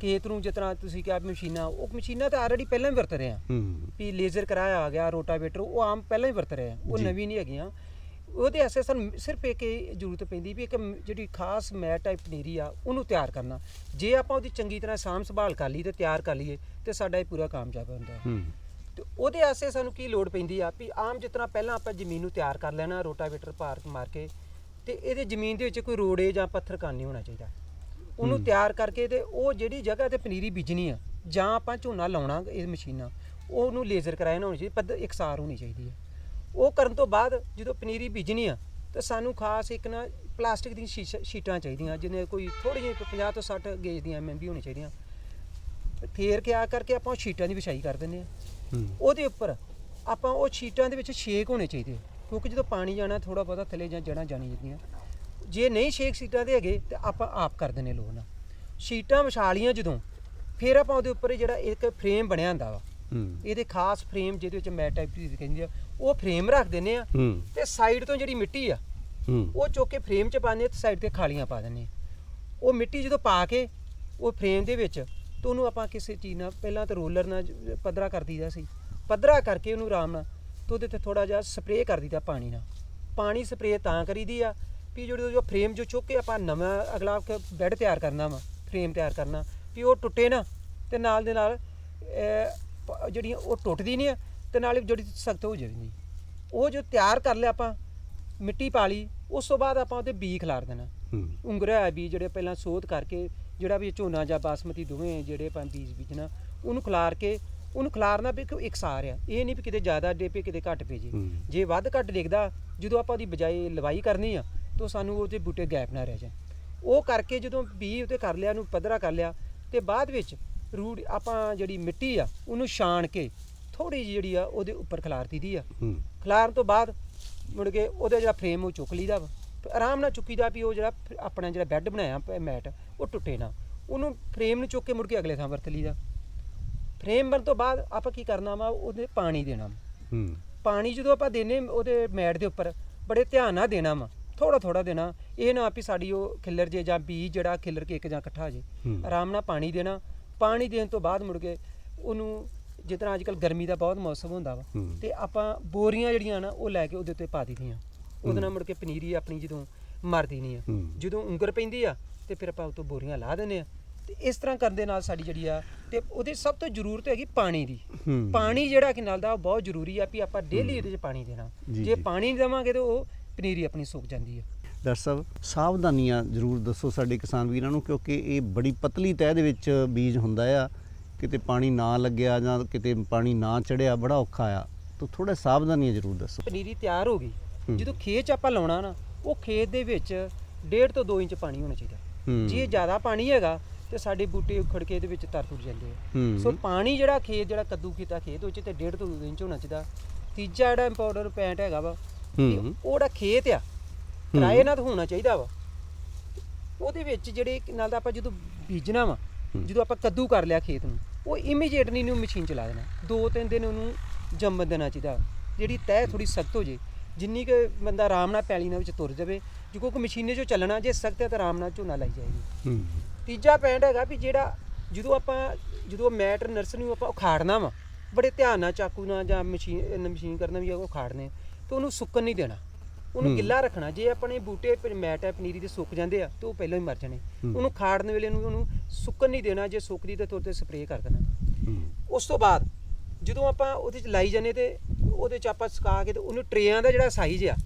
ਖੇਤ ਨੂੰ ਤਰ੍ਹਾਂ ਤੁਸੀਂ ਕਿਹਾ ਮਸ਼ੀਨਾਂ ਉਹ ਮਸ਼ੀਨਾਂ ਤਾਂ ਆਲਰੇਡੀ ਪਹਿਲਾਂ ਹੀ ਵਰਤ ਰਹੇ ਆ। ਹੂੰ। ਵੀ ਲੇਜ਼ਰ ਕਰਾਇਆ ਆ ਗਿਆ ਰੋਟਾਵੇਟਰ ਉਹ ਆਮ ਪਹਿਲਾਂ ਹੀ ਵਰਤ ਰਹੇ ਆ ਉਹ। ਨਵੀਂ ਨਹੀਂ ਹੈਗੀਆਂ। ਉਹਦੇ ਵਾਸਤੇ ਸਾਨੂੰ ਸਿਰਫ ਇੱਕ ਇਹ ਜ਼ਰੂਰਤ ਪੈਂਦੀ ਵੀ ਇੱਕ ਜਿਹੜੀ ਖਾਸ ਮੈਟ ਟਾਈਪ ਪਨੀਰੀ ਆ ਉਹਨੂੰ ਤਿਆਰ ਕਰਨਾ। ਜੇ ਆਪਾਂ ਉਹਦੀ ਚੰਗੀ ਤਰ੍ਹਾਂ ਸਾਂਭ ਸੰਭਾਲ ਕਰ ਲਈ ਤੇ ਤਿਆਰ ਕਰ ਲਈਏ ਤੇ ਸਾਡਾ ਇਹ ਪੂਰਾ ਕਾਮਯਾਬ ਹੁੰਦਾ। ਹੂੰ। ਤੇ ਉਹਦੇ ਵਾਸਤੇ ਸਾਨੂੰ ਕੀ ਲੋੜ ਪੈਂਦੀ ਆ ਵੀ ਆਮ ਜਿਸ ਤਰ੍ਹਾਂ ਪਹਿਲਾਂ ਆਪਾਂ ਜ਼ਮੀਨ ਨੂੰ ਤਿਆਰ ਕਰ ਲੈਣਾ ਰੋਟਾਵੇਟਰ ਭਾਰ ਮਾਰ ਕੇ ਤੇ ਇਹਦੇ ਜ਼ਮੀਨ ਦੇ ਵਿੱਚ ਕੋਈ ਰੋੜੇ ਜਾਂ ਪੱਥਰ ਕੰਨ ਨਹੀਂ ਹੋਣਾ ਚਾਹੀਦਾ। ਉਹਨੂੰ ਤਿਆਰ ਕਰਕੇ ਤੇ ਉਹ ਜਿਹੜੀ ਜਗ੍ਹਾ ਤੇ ਪਨੀਰੀ ਬੀਜਣੀ ਆ ਜਾਂ ਆਪਾਂ ਝੋਨਾ ਲਾਉਣਾ ਇਹ ਮਸ਼ੀਨਾਂ ਉਹਨੂੰ ਲੇਜ਼ਰ ਕਰਾਇਆ ਨਾ ਹੋਣੀ ਚਾਹੀਦੀ ਪੱਧਰ ਇਕਸਾਰ ਹੋਣੀ ਚਾਹੀਦੀ ਹੈ ਉਹ ਕਰਨ ਤੋਂ ਬਾਅਦ ਜਦੋਂ ਪਨੀਰੀ ਬੀਜਣੀ ਆ ਤਾਂ ਸਾਨੂੰ ਖਾਸ ਇੱਕ ਨਾ ਪਲਾਸਟਿਕ ਸ਼ੀਸ਼ਾ- ਸ਼ੀਟਾਂ ਚਾਹੀਦੀਆਂ ਜਿਹਨੇ ਕੋਈ ਥੋੜੀ ਜਿਹੀ 50 ਤੋਂ 60 ਗੇਜ ਦੀਆਂ ਐਮਐਮ ਵੀ ਹੋਣੀ ਚਾਹੀਦੀਆਂ। ਫੇਰ ਕਿਆ ਕਰਕੇ ਆਪਾਂ ਸ਼ੀਟਾਂ ਦੀ ਵਿਛਾਈ ਕਰ ਦਿੰਦੇ ਆ। ਹੂੰ। ਉਹਦੇ ਉੱਪਰ ਆਪਾਂ ਉਹ ਸ਼ੀਟਾਂ ਦੇ ਵਿੱਚ ਛੇਕ ਹੋਣੇ ਚਾਹੀਦੇ ਕਿਉਂਕਿ ਜਦੋਂ ਪਾਣੀ ਜਾਣਾ ਥੋੜਾ ਬਹੁਤਾ ਥੱਲੇ ਜਾਂ ਜੜਾਂ ਜਾਣੀ ਜਾਂਦੀਆਂ ਜੇ ਨਹੀਂ ਛੇਕ ਸ਼ੀਟਾਂ ਦੇ ਹੈਗੇ ਤੇ ਆਪਾਂ ਆਪ ਕਰ ਦਿੰਦੇ ਲੋਕ ਨਾਲ ਸ਼ੀਟਾਂ ਵਿਛਾ ਲੀਆਂ ਜਦੋਂ ਫਿਰ ਆਪਾਂ ਉਹਦੇ ਉੱਪਰ ਜਿਹੜਾ ਇੱਕ ਫਰੇਮ ਬਣਿਆ ਹੁੰਦਾ ਵਾ ਇਹਦੇ ਖਾਸ ਫਰੇਮ ਜਿਹਦੇ ਵਿੱਚ ਮੈਟ ਟਾਈਪ ਦੀ ਕਹਿੰਦੀ ਆ ਉਹ ਫਰੇਮ ਰੱਖ ਦਿੰਦੇ ਆ ਤੇ ਸਾਈਡ ਤੋਂ ਜਿਹੜੀ ਮਿੱਟੀ ਆ ਉਹ ਚੁੱਕ ਕੇ ਫਰੇਮ 'ਚ ਪਾਉਂਦੇ ਤੇ ਸਾਈਡ ਤੇ ਖਾਲੀਆਂ ਪਾ ਆ। ਉਹ ਮਿੱਟੀ ਜਦੋਂ ਪਾ ਕੇ ਉਹ ਫਰੇਮ ਦੇ ਵਿੱਚ ਤੇ ਉਹਨੂੰ ਆਪਾਂ ਕਿਸੇ ਚੀਜ਼ ਨਾਲ ਪਹਿਲਾਂ ਤਾਂ ਰੋਲਰ ਨਾਲ ਜ- ਪੱਧਰਾ ਕਰ ਦਈਦਾ ਸੀ। ਪੱਧਰਾ ਕਰਕੇ ਉਹਨੂੰ ਆਰਾਮ ਨਾਲ ਤੇ ਉਹਦੇ ਤੇ ਥੋੜਾ ਜਿਹਾ ਸਪਰੇਅ ਕਰ ਦਈਦਾ ਪਾਣੀ ਨਾਲ। ਪਾਣੀ ਸਪਰੇਅ ਤਾਂ ਕਰੀਦੀ ਆ ਵੀ ਜਿਹੜੀ ਉਹ ਫਰੇਮ ਜੋ ਚੁੱਕ ਕੇ ਆਪਾਂ ਨਵਾਂ ਅਗਲਾ ਬੈੱਡ ਤਿਆਰ ਕਰਨਾ ਵਾ ਫਰੇਮ ਤਿਆਰ ਕਰਨਾ ਵੀ ਉਹ ਟੁੱਟੇ ਨਾ ਤੇ ਨਾਲ ਦੇ ਨਾਲ ਜਿਹੜੀਆਂ ਉਹ ਟੁੱਟਦੀ ਨਹੀਂ ਆ ਤੇ ਨਾਲੇ ਜਿਹੜੀ ਸਖਤ ਹੋ ਜਾਂਦੀ। ਉਹ ਜੋ ਤਿਆਰ ਕਰ ਲਿਆ ਆਪਾਂ ਮਿੱਟੀ ਪਾ ਲਈ ਉਸ ਤੋਂ ਬਾਅਦ ਆਪਾਂ ਉਹਤੇ ਬੀ ਖਿਲਾਰ ਦੇਣਾ। ਹੋਇਆ ਬੀਜ ਜਿਹੜੇ ਪਹਿਲਾਂ ਸੋਧ ਕਰਕੇ ਜਿਹੜਾ ਵੀ ਝੋਨਾ ਜਾਂ ਬਾਸਮਤੀ ਦੋਵੇਂ ਜਿਹੜੇ ਆਪਾਂ ਬੀਜ ਬੀਜਣਾ ਉਹਨੂੰ ਖਿਲਾਰ ਕੇ ਉਹਨੂੰ ਖਿਲਾਰਨਾ ਵੀ ਇੱਕ ਇਕਸਾਰ ਆ। ਇਹ ਨਹੀਂ ਵੀ ਕਿਤੇ ਜ਼ਿਆਦਾ ਡੇਪੇ ਕਿਤੇ ਘੱਟ ਪੇ ਜੇ। ਜੇ ਵੱਧ ਘੱਟ ਡਿੱਗਦਾ ਜਦੋਂ ਆਪਾਂ ਉਹਦੀ ਬਜਾਏ ਲਵਾਈ ਕਰਨੀ ਆ ਤਾਂ ਸਾਨੂੰ ਉਹਦੇ ਬੂਟੇ ਗੈਪ ਨਾ ਰਹਿ ਜਾਣ। ਉਹ ਕਰਕੇ ਜਦੋਂ ਬੀ ਉਤੇ ਕਰ ਲਿਆ ਉਹਨੂੰ ਪੱਧਰਾ ਕਰ ਲਿਆ ਤੇ ਬਾਅਦ ਵਿੱਚ ਰੂਟ ਆਪਾਂ ਜਿਹੜੀ ਮਿੱਟੀ ਆ ਉਹਨੂੰ ਛਾਣ ਕੇ ਥੋੜੀ ਜਿਹੜੀ ਆ ਉਹਦੇ ਉੱਪਰ ਖਿਲਾਰ ਦਿੱਤੀ ਆ। ਖਿਲਾਰਨ ਤੋਂ ਬਾਅਦ ਮੁੜ ਕੇ ਉਹਦਾ ਜਿਹੜਾ ਫਰੇਮ ਉਹ ਚੁੱਕ ਲਈਦਾ ਵਾ। ਆਰਾਮ ਨਾਲ ਚੁੱਕੀਦਾ ਵੀ ਉਹ ਜਿਹੜਾ ਆਪਣਾ ਜਿਹੜਾ ਬੈੱਡ ਬਣਾਇਆ ਮੈਟ ਉਹ ਟੁੱਟੇ ਨਾ। ਉਹਨੂੰ ਫਰੇਮ ਨੂੰ ਚੁੱਕ ਕੇ ਮੁੜ ਕੇ ਅਗਲੇ ਥਾਂ ਵਰਤ ਲਈਦਾ। ਫਰੇਮ ਬਣਨ ਤੋਂ ਬਾਅਦ ਆਪਾਂ ਕੀ ਕਰਨਾ ਵਾ ਉਹਦੇ ਪਾਣੀ ਦੇਣਾ। ਹੂੰ। ਪਾਣੀ ਜਦੋਂ ਆਪਾਂ ਦੇਨੇ ਉਹਦੇ ਮੈਟ ਦੇ ਉੱਪਰ ਬੜੇ ਧਿਆਨ ਨਾਲ ਦੇਣਾ ਵਾ। ਥੋੜਾ ਥੋੜਾ ਦੇਣਾ। ਇਹ ਨਾ ਵੀ ਸਾਡੀ ਉਹ ਖਿੱਲਰ ਜੇ ਜਾਂ ਬੀਜ ਜਿਹੜਾ ਖਿੱਲਰ ਕੇ ਇੱਕ ਜਾਂ ਇਕੱਠਾ ਹੋ। ਜੇ। ਆਰਾਮ ਨਾਲ ਪਾਣੀ ਦੇਣਾ। ਪਾਣੀ ਦੇਣ ਤੋਂ ਬਾਅਦ ਮੁੜ ਕੇ ਉਹਨੂੰ ਜਿਸ ਤਰ੍ਹਾਂ ਅੱਜ ਕੱਲ ਗਰਮੀ ਦਾ ਬਹੁਤ ਮੌਸਮ ਹੁੰਦਾ ਵਾ ਹੂੰ। ਤੇ ਆਪਾਂ ਬੋਰੀਆਂ ਜਿਹੜੀਆਂ ਨਾ ਉਹ ਲੈ ਕੇ ਉਹਦੇ ਉੱਤੇ ਪਾ ਦਿੱਤੀਆਂ ਉਹਦੇ ਨਾਲ ਮੁੜ ਕੇ ਪਨੀਰੀ ਆਪਣੀ ਜਦੋਂ ਮਰਦੀ ਨਹੀਂ ਆ ਹੂੰ। ਜਦੋਂ ਉਂਗਰ ਪੈਂਦੀ ਆ ਤੇ ਫਿਰ ਆਪਾਂ ਉਤੋਂ ਬੋਰੀਆਂ ਲਾ ਦਿੰਦੇ ਆ ਤੇ ਇਸ ਤਰ੍ਹਾਂ ਕਰਨ ਦੇ ਨਾਲ ਸਾਡੀ ਜਿਹੜੀ ਆ ਤੇ ਉਹਦੇ ਸਭ ਤੋਂ ਜ਼ਰੂਰਤ ਹੈਗੀ ਪਾਣੀ ਦੀ ਹੂੰ। ਪਾਣੀ ਜਿਹੜਾ ਕਿ ਨਾਲ ਦਾ ਉਹ ਬਹੁਤ ਜ਼ਰੂਰੀ ਆ ਵੀ ਆਪਾਂ ਡੇਲੀ ਇਹਦੇ 'ਚ ਪਾਣੀ ਦੇਣਾ ਜੀ, ਜੇ ਜੀ। ਪਾਣੀ ਨਹੀਂ ਦੇਵਾਂਗੇ ਤੇ ਉਹ ਪਨੀਰੀ ਆਪਣੀ ਸੁੱਕ ਜਾਂਦੀ ਹੈ ਡਾਕਟਰ ਸਾਹਿਬ ਸਾਵਧਾਨੀਆਂ ਜ਼ਰੂਰ ਦੱਸੋ ਸਾਡੇ ਕਿਸਾਨ ਵੀਰਾਂ ਨੂੰ ਕਿਉਂਕਿ ਇਹ ਬੜੀ ਪਤਲੀ ਤਹਿ ਦੇ ਵਿੱਚ ਬੀਜ ਹੁੰਦਾ ਆ ਕਿਤੇ ਪਾਣੀ ਨਾ ਲੱਗਿਆ ਜਾਂ ਕਿਤੇ ਪਾਣੀ ਨਾ ਚੜਿਆ ਬੜਾ ਔਖਾ ਆ ਤਾਂ ਥੋੜਾ ਸਾਵਧਾਨੀਆਂ ਜ਼ਰੂਰ ਦੱਸੋ ਪਨੀਰੀ ਤਿਆਰ ਹੋ ਗਈ। ਜਦੋਂ ਖੇਤ 'ਚ ਆਪਾਂ ਲਾਉਣਾ ਨਾ ਉਹ ਖੇਤ ਦੇ ਵਿੱਚ 1.5 ਤੋਂ 2 ਇੰਚ ਪਾਣੀ ਹੋਣਾ ਚਾਹੀਦਾ। ਜੇ ਜ਼ਿਆਦਾ ਪਾਣੀ ਹੈਗਾ ਤੇ ਸਾਡੇ ਬੂਟੇ ਉਖੜ ਕੇ ਇਹਦੇ ਵਿੱਚ ਤਰ ਤੁਰ ਜਾਂਦੇ ਆ। ਸੋ ਪਾਣੀ ਜਿਹੜਾ ਖੇਤ ਜਿਹੜਾ ਕੱਦੂ ਕੀਤਾ ਖੇਤ ਵਿੱਚ ਤੇ 1.5 ਤੋਂ 2 ਇੰਚ ਹੋਣਾ ਚਾਹੀਦਾ ਤੀਜਾ ਜਿਹੜਾ ਇੰਪੋਰਟੈਂਟ ਪੁਆਇੰਟ ਹੈਗਾ ਵਾ। ਉਹ ਜਿਹੜਾ ਖੇਤ ਆ ਕਿਰਾਏ ਨਾਲ ਤਾਂ ਹੋਣਾ ਚਾਹੀਦਾ ਵਾ। ਉਹਦੇ ਵਿੱਚ ਜਿਹੜੇ ਨਾਲ ਦਾ ਆਪਾਂ ਜਦੋਂ ਬੀਜਣਾ ਵਾ ਜਦੋਂ ਆਪਾਂ ਕੱਦੂ ਕਰ ਲਿਆ ਖੇਤ ਨੂੰ ਉਹ ਇਮੀਡੀਏਟਲੀ ਨੂੰ ਮਸ਼ੀਨ ਚਲਾ ਦੇਣਾ। ਦੋ ਤਿੰਨ ਦਿਨ ਉਹਨੂੰ ਜੰਮ ਦੇਣਾ ਚਾਹੀਦਾ। ਜਿਹੜੀ ਤਹਿ ਥੋੜੀ ਸਖਤ ਹੋ ਜੇ ਜਿੰਨੀ ਕਿ ਬੰਦਾ ਆਰਾਮ ਨਾਲ ਪੈਲੀ ਨਾਲ ਵਿੱਚ ਤੁਰ ਜਾਵੇ ਜੇ ਕੋਈ ਮਸ਼ੀਨੇ 'ਚੋਂ ਚੱਲਣਾ ਜੇ ਸਖਤ ਹੈ ਤਾਂ ਆਰਾਮ ਨਾਲ ਝੋਨਾ ਲਾਈ ਜਾਏਗੀ। ਤੀਜਾ ਪੁਆਇੰਟ ਹੈਗਾ ਵੀ ਜਿਹੜਾ ਜਦੋਂ ਆਪਾਂ ਜਦੋਂ ਮੈਟਰ ਨਰਸਰੀ ਨੂੰ ਆਪਾਂ ਉਖਾੜਨਾ ਵਾ ਬੜੇ ਧਿਆਨ ਨਾਲ ਚਾਕੂ ਨਾਲ ਜਾਂ ਮਸ਼ੀਨ ਮਸ਼ੀਨ ਕਰਨਾ ਵੀ ਉਹ ਉਖਾੜਨੇ ਤੇ ਉਹਨੂੰ ਸੁੱਕਣ ਨਹੀਂ ਦੇਣਾ। ਉਹਨੂੰ ਗਿੱਲਾ ਰੱਖਣਾ ਜੇ ਆਪਣੇ ਬੂਟੇ ਪ- ਮੈਟ ਹੈ ਪਨੀਰੀ ਦੇ ਸੁੱਕ ਜਾਂਦੇ ਆ ਤੇ ਉਹ ਪਹਿਲਾਂ ਹੀ ਮਰ ਜਾਣੇ। ਉਹਨੂੰ ਖਾੜਨ ਵੇਲੇ ਨੂੰ ਉਹਨੂੰ ਸੁੱਕਣ ਨਹੀਂ ਦੇਣਾ ਜੇ ਸੁੱਕਦੀ ਤਾਂ ਤੁਰ ਤੇ ਸਪਰੇਅ ਕਰ ਦੇਣਾ। ਉਸ ਤੋਂ ਬਾਅਦ ਜਦੋਂ ਆਪਾਂ ਉਹਦੇ ਚ ਲਾਈ ਜਾਂਦੇ ਤੇ ਉਹਦੇ ਚ ਆਪਾਂ ਸੁਕਾ ਕੇ ਤੇ ਉਹਨੂੰ ਟਰੇਆਂ ਦਾ ਜਿਹੜਾ ਸਾਈਜ਼ ਆ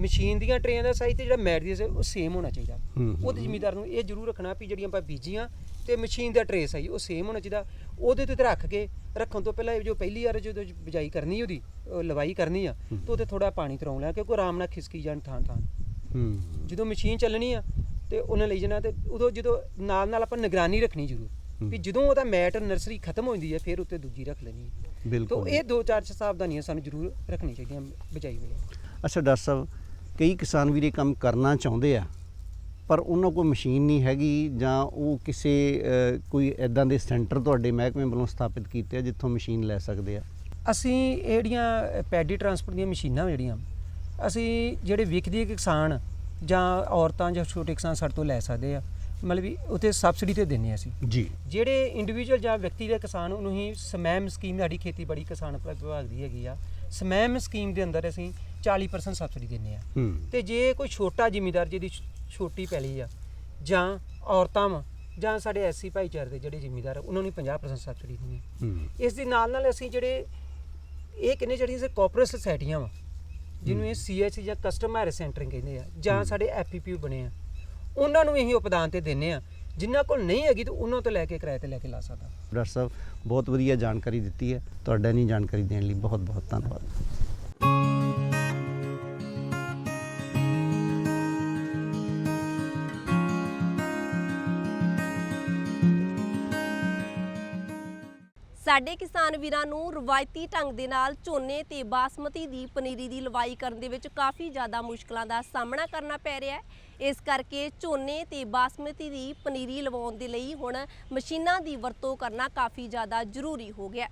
ਮਸ਼ੀਨ ਦੀਆਂ ਟਰੇਆਂ ਦਾ ਸਾਈਜ਼ ਤੇ ਜਿਹੜਾ ਮੈਟ ਦੀ size ਉਹ ਸੇਮ ਹੋਣਾ ਚਾਹੀਦਾ। ਉਹਦੇ ਜ਼ਿਮੀਦਾਰ ਨੂੰ ਇਹ ਜ਼ਰੂਰ ਰੱਖਣਾ ਵੀ ਜਿਹੜੀਆਂ ਆਪਾਂ ਬੀਜੀਆਂ ਤੇ ਮਸ਼ੀਨ ਦਾ ਟਰੇ ਸਾਈਜ਼ ਉਹ ਸੇਮ ਹੋਣਾ ਚਾਹੀਦਾ। ਉਹਦੇ ਤੇ ਰੱਖ ਕੇ ਰੱਖਣ ਤੋਂ ਪਹਿਲਾਂ ਜੋ ਪਹਿਲੀ ਵਾਰ ਜਦੋਂ ਬਿਜਾਈ ਕਰਨੀ ਉਹਦੀ ਉਹ ਲਵਾਈ ਕਰਨੀ ਆ ਤੇ ਉਹਦੇ ਥੋੜਾ ਪਾਣੀ ਤਰਾਉਣ ਲਿਆ ਕਿਉਂਕਿ ਆਰਾਮ ਨਾਲ ਖਿਸਕੀ ਜਾਣ ਥਾਂ ਥਾਂ। ਜਦੋਂ ਮਸ਼ੀਨ ਚੱਲਣੀ ਆ ਤੇ ਉਹਨੇ ਲਈ ਜਾਣਾ ਤੇ ਉਦੋਂ ਜਦੋਂ ਨਾਲ ਨਾਲ ਆਪਾਂ ਨਿਗਰਾਨੀ ਰੱਖਣੀ ਜ਼ਰੂਰ ਵੀ ਜਦੋਂ ਉਹਦਾ ਮੈਟ ਨਰਸਰੀ ਖਤਮ ਹੋ ਜਾਂਦੀ ਹੈ ਫਿਰ ਉੱਤੇ ਦੂਜੀ ਰੱਖ ਲੈਣੀ ਹੈ ਤਾਂ ਬਿਲਕੁਲ ਇਹ ਦੋ ਚਾਰ ਸਾਵਧਾਨੀਆਂ ਸਾਨੂੰ ਜ਼ਰੂਰ ਰੱਖਣੀ ਚਾਹੀਦੀਆਂ ਬਿਜਾਈ ਵੇਲੇ ਅੱਛਾ ਡਾਕਟਰ ਸਾਹਿਬ ਕਈ ਕਿਸਾਨ ਵੀਰ ਇਹ ਕੰਮ ਕਰਨਾ ਚਾਹੁੰਦੇ ਆ ਪਰ ਉਹਨਾਂ ਕੋਲ ਮਸ਼ੀਨ ਨਹੀਂ ਹੈਗੀ ਜਾਂ ਉਹ ਕਿਸੇ ਕੋਈ ਐਦਾਂ ਦੇ ਸੈਂਟਰ ਤੁਹਾਡੇ ਮਹਿਕਮੇ ਵੱਲੋਂ ਸਥਾਪਿਤ ਕੀਤੇ ਆ ਜਿੱਥੋਂ ਮਸ਼ੀਨ ਲੈ ਸਕਦੇ ਆ? ਅਸੀਂ ਜਿਹੜੀਆਂ ਪੈਡੀ ਟਰਾਂਸਪੋਰਟ ਦੀਆਂ ਮਸ਼ੀਨਾਂ ਜਿਹੜੀਆਂ ਅਸੀਂ ਜਿਹੜੇ ਵਿਕਦੀ ਕਿਸਾਨ ਜਾਂ ਔਰਤਾਂ ਜਾਂ ਛੋਟੇ ਕਿਸਾਨ ਸਾਡੇ ਤੋਂ ਲੈ ਸਕਦੇ ਆ। ਮਤਲਬ ਵੀ ਉੱਤੇ ਸਬਸਿਡੀ ਤੇ ਦਿੰਨੇ ਅਸੀਂ। ਜੀ। ਜਿਹੜੇ ਇੰਡੀਵਿਜੂਅਲ ਜਾਂ ਵਿਅਕਤੀ ਦੇ ਕਿਸਾਨ ਉਹਨੂੰ ਹੀ ਸਮੈਮ ਸਕੀਮ ਸਾਡੀ ਖੇਤੀਬਾੜੀ ਕਿਸਾਨ ਵਿਭਾਗ ਦੀ ਹੈਗੀ ਆ। ਸਮੈਮ ਸਕੀਮ ਦੇ ਅੰਦਰ ਅਸੀਂ 40% ਸਬਸਿਡੀ ਦਿੰਨੇ ਆ। ਹੂੰ। ਤੇ ਜੇ ਕੋਈ ਛੋਟਾ ਜ਼ਿਮੀਂਦਾਰ ਜਿਹਦੀ ਛ- ਛੋਟੀ ਪੈਲੀ ਆ ਜਾਂ ਔਰਤਾਂ ਵਾ ਜਾਂ ਸਾਡੇ ਐਸਸੀ ਭਾਈਚਾਰੇ ਦੇ ਜਿਹੜੇ ਜ਼ਿਮੀਂਦਾਰ ਆ, ਉਹਨਾਂ ਨੂੰ 50% ਸਬਸਿਡੀ ਦਿੰਦੇ ਆ। ਹੂੰ। ਇਸ ਦੇ ਨਾਲ ਨਾਲ ਅਸੀਂ ਜਿਹੜੇ ਇਹ ਕਿੰਨੇ ਜਿਹੜੀਆਂ ਸੇ ਕੋਆਪਰੇਟ ਸੁਸਾਇਟੀਆਂ ਵਾ ਜਿਹਨੂੰ ਇਹ ਸੀਐਚ ਜਾਂ ਕਸਟਮਰ ਸੈਂਟਰਿੰਗ ਕਹਿੰਦੇ ਆ ਜਾਂ ਸਾਡੇ ਐਫਪੀਪੀ ਬਣੇ ਆ ਉਹਨਾਂ ਨੂੰ ਇਹੀ ਉਪਦਾਨ ਤੇ ਦਿੰਨੇ ਆ ਜਿਨ੍ਹਾਂ ਕੋਲ ਨਹੀਂ ਹੈਗੀ ਤਾਂ ਉਹਨਾਂ ਤੋਂ ਲੈ ਕੇ ਕਿਰਾਏ ਤੇ ਲੈ ਕੇ ਲਾ ਸਕਦਾ। ਡਾਕਟਰ ਸਾਹਿਬ ਬਹੁਤ ਵਧੀਆ ਜਾਣਕਾਰੀ ਦਿੱਤੀ ਹੈ ਤੁਹਾਡਾ ਨਹੀਂ ਜਾਣਕਾਰੀ ਦੇਣ ਲਈ ਬਹੁਤ ਬਹੁਤ ਧੰਨਵਾਦ। ਸਾਡੇ ਕਿਸਾਨ ਵੀਰਾਂ ਨੂੰ ਰਵਾਇਤੀ ਢੰਗ ਦੇ ਨਾਲ ਝੋਨੇ ਤੇ ਬਾਸਮਤੀ ਦੀ ਪਨੀਰੀ ਦੀ ਲਵਾਈ ਕਰਨ ਦੇ ਵਿੱਚ ਕਾਫੀ ਜ਼ਿਆਦਾ ਮੁਸ਼ਕਲਾਂ ਦਾ ਸਾਹਮਣਾ ਕਰਨਾ ਪੈ ਰਿਹਾ ਹੈ। ਇਸ ਕਰਕੇ ਝੋਨੇ ਤੇ ਬਾਸਮਤੀ ਦੀ ਪਨੀਰੀ ਲਵਾਉਣ ਦੇ ਲਈ ਹੁਣ ਮਸ਼ੀਨਾਂ ਦੀ ਵਰਤੋਂ ਕਰਨਾ ਕਾਫੀ ਜ਼ਿਆਦਾ ਜ਼ਰੂਰੀ ਹੋ ਗਿਆ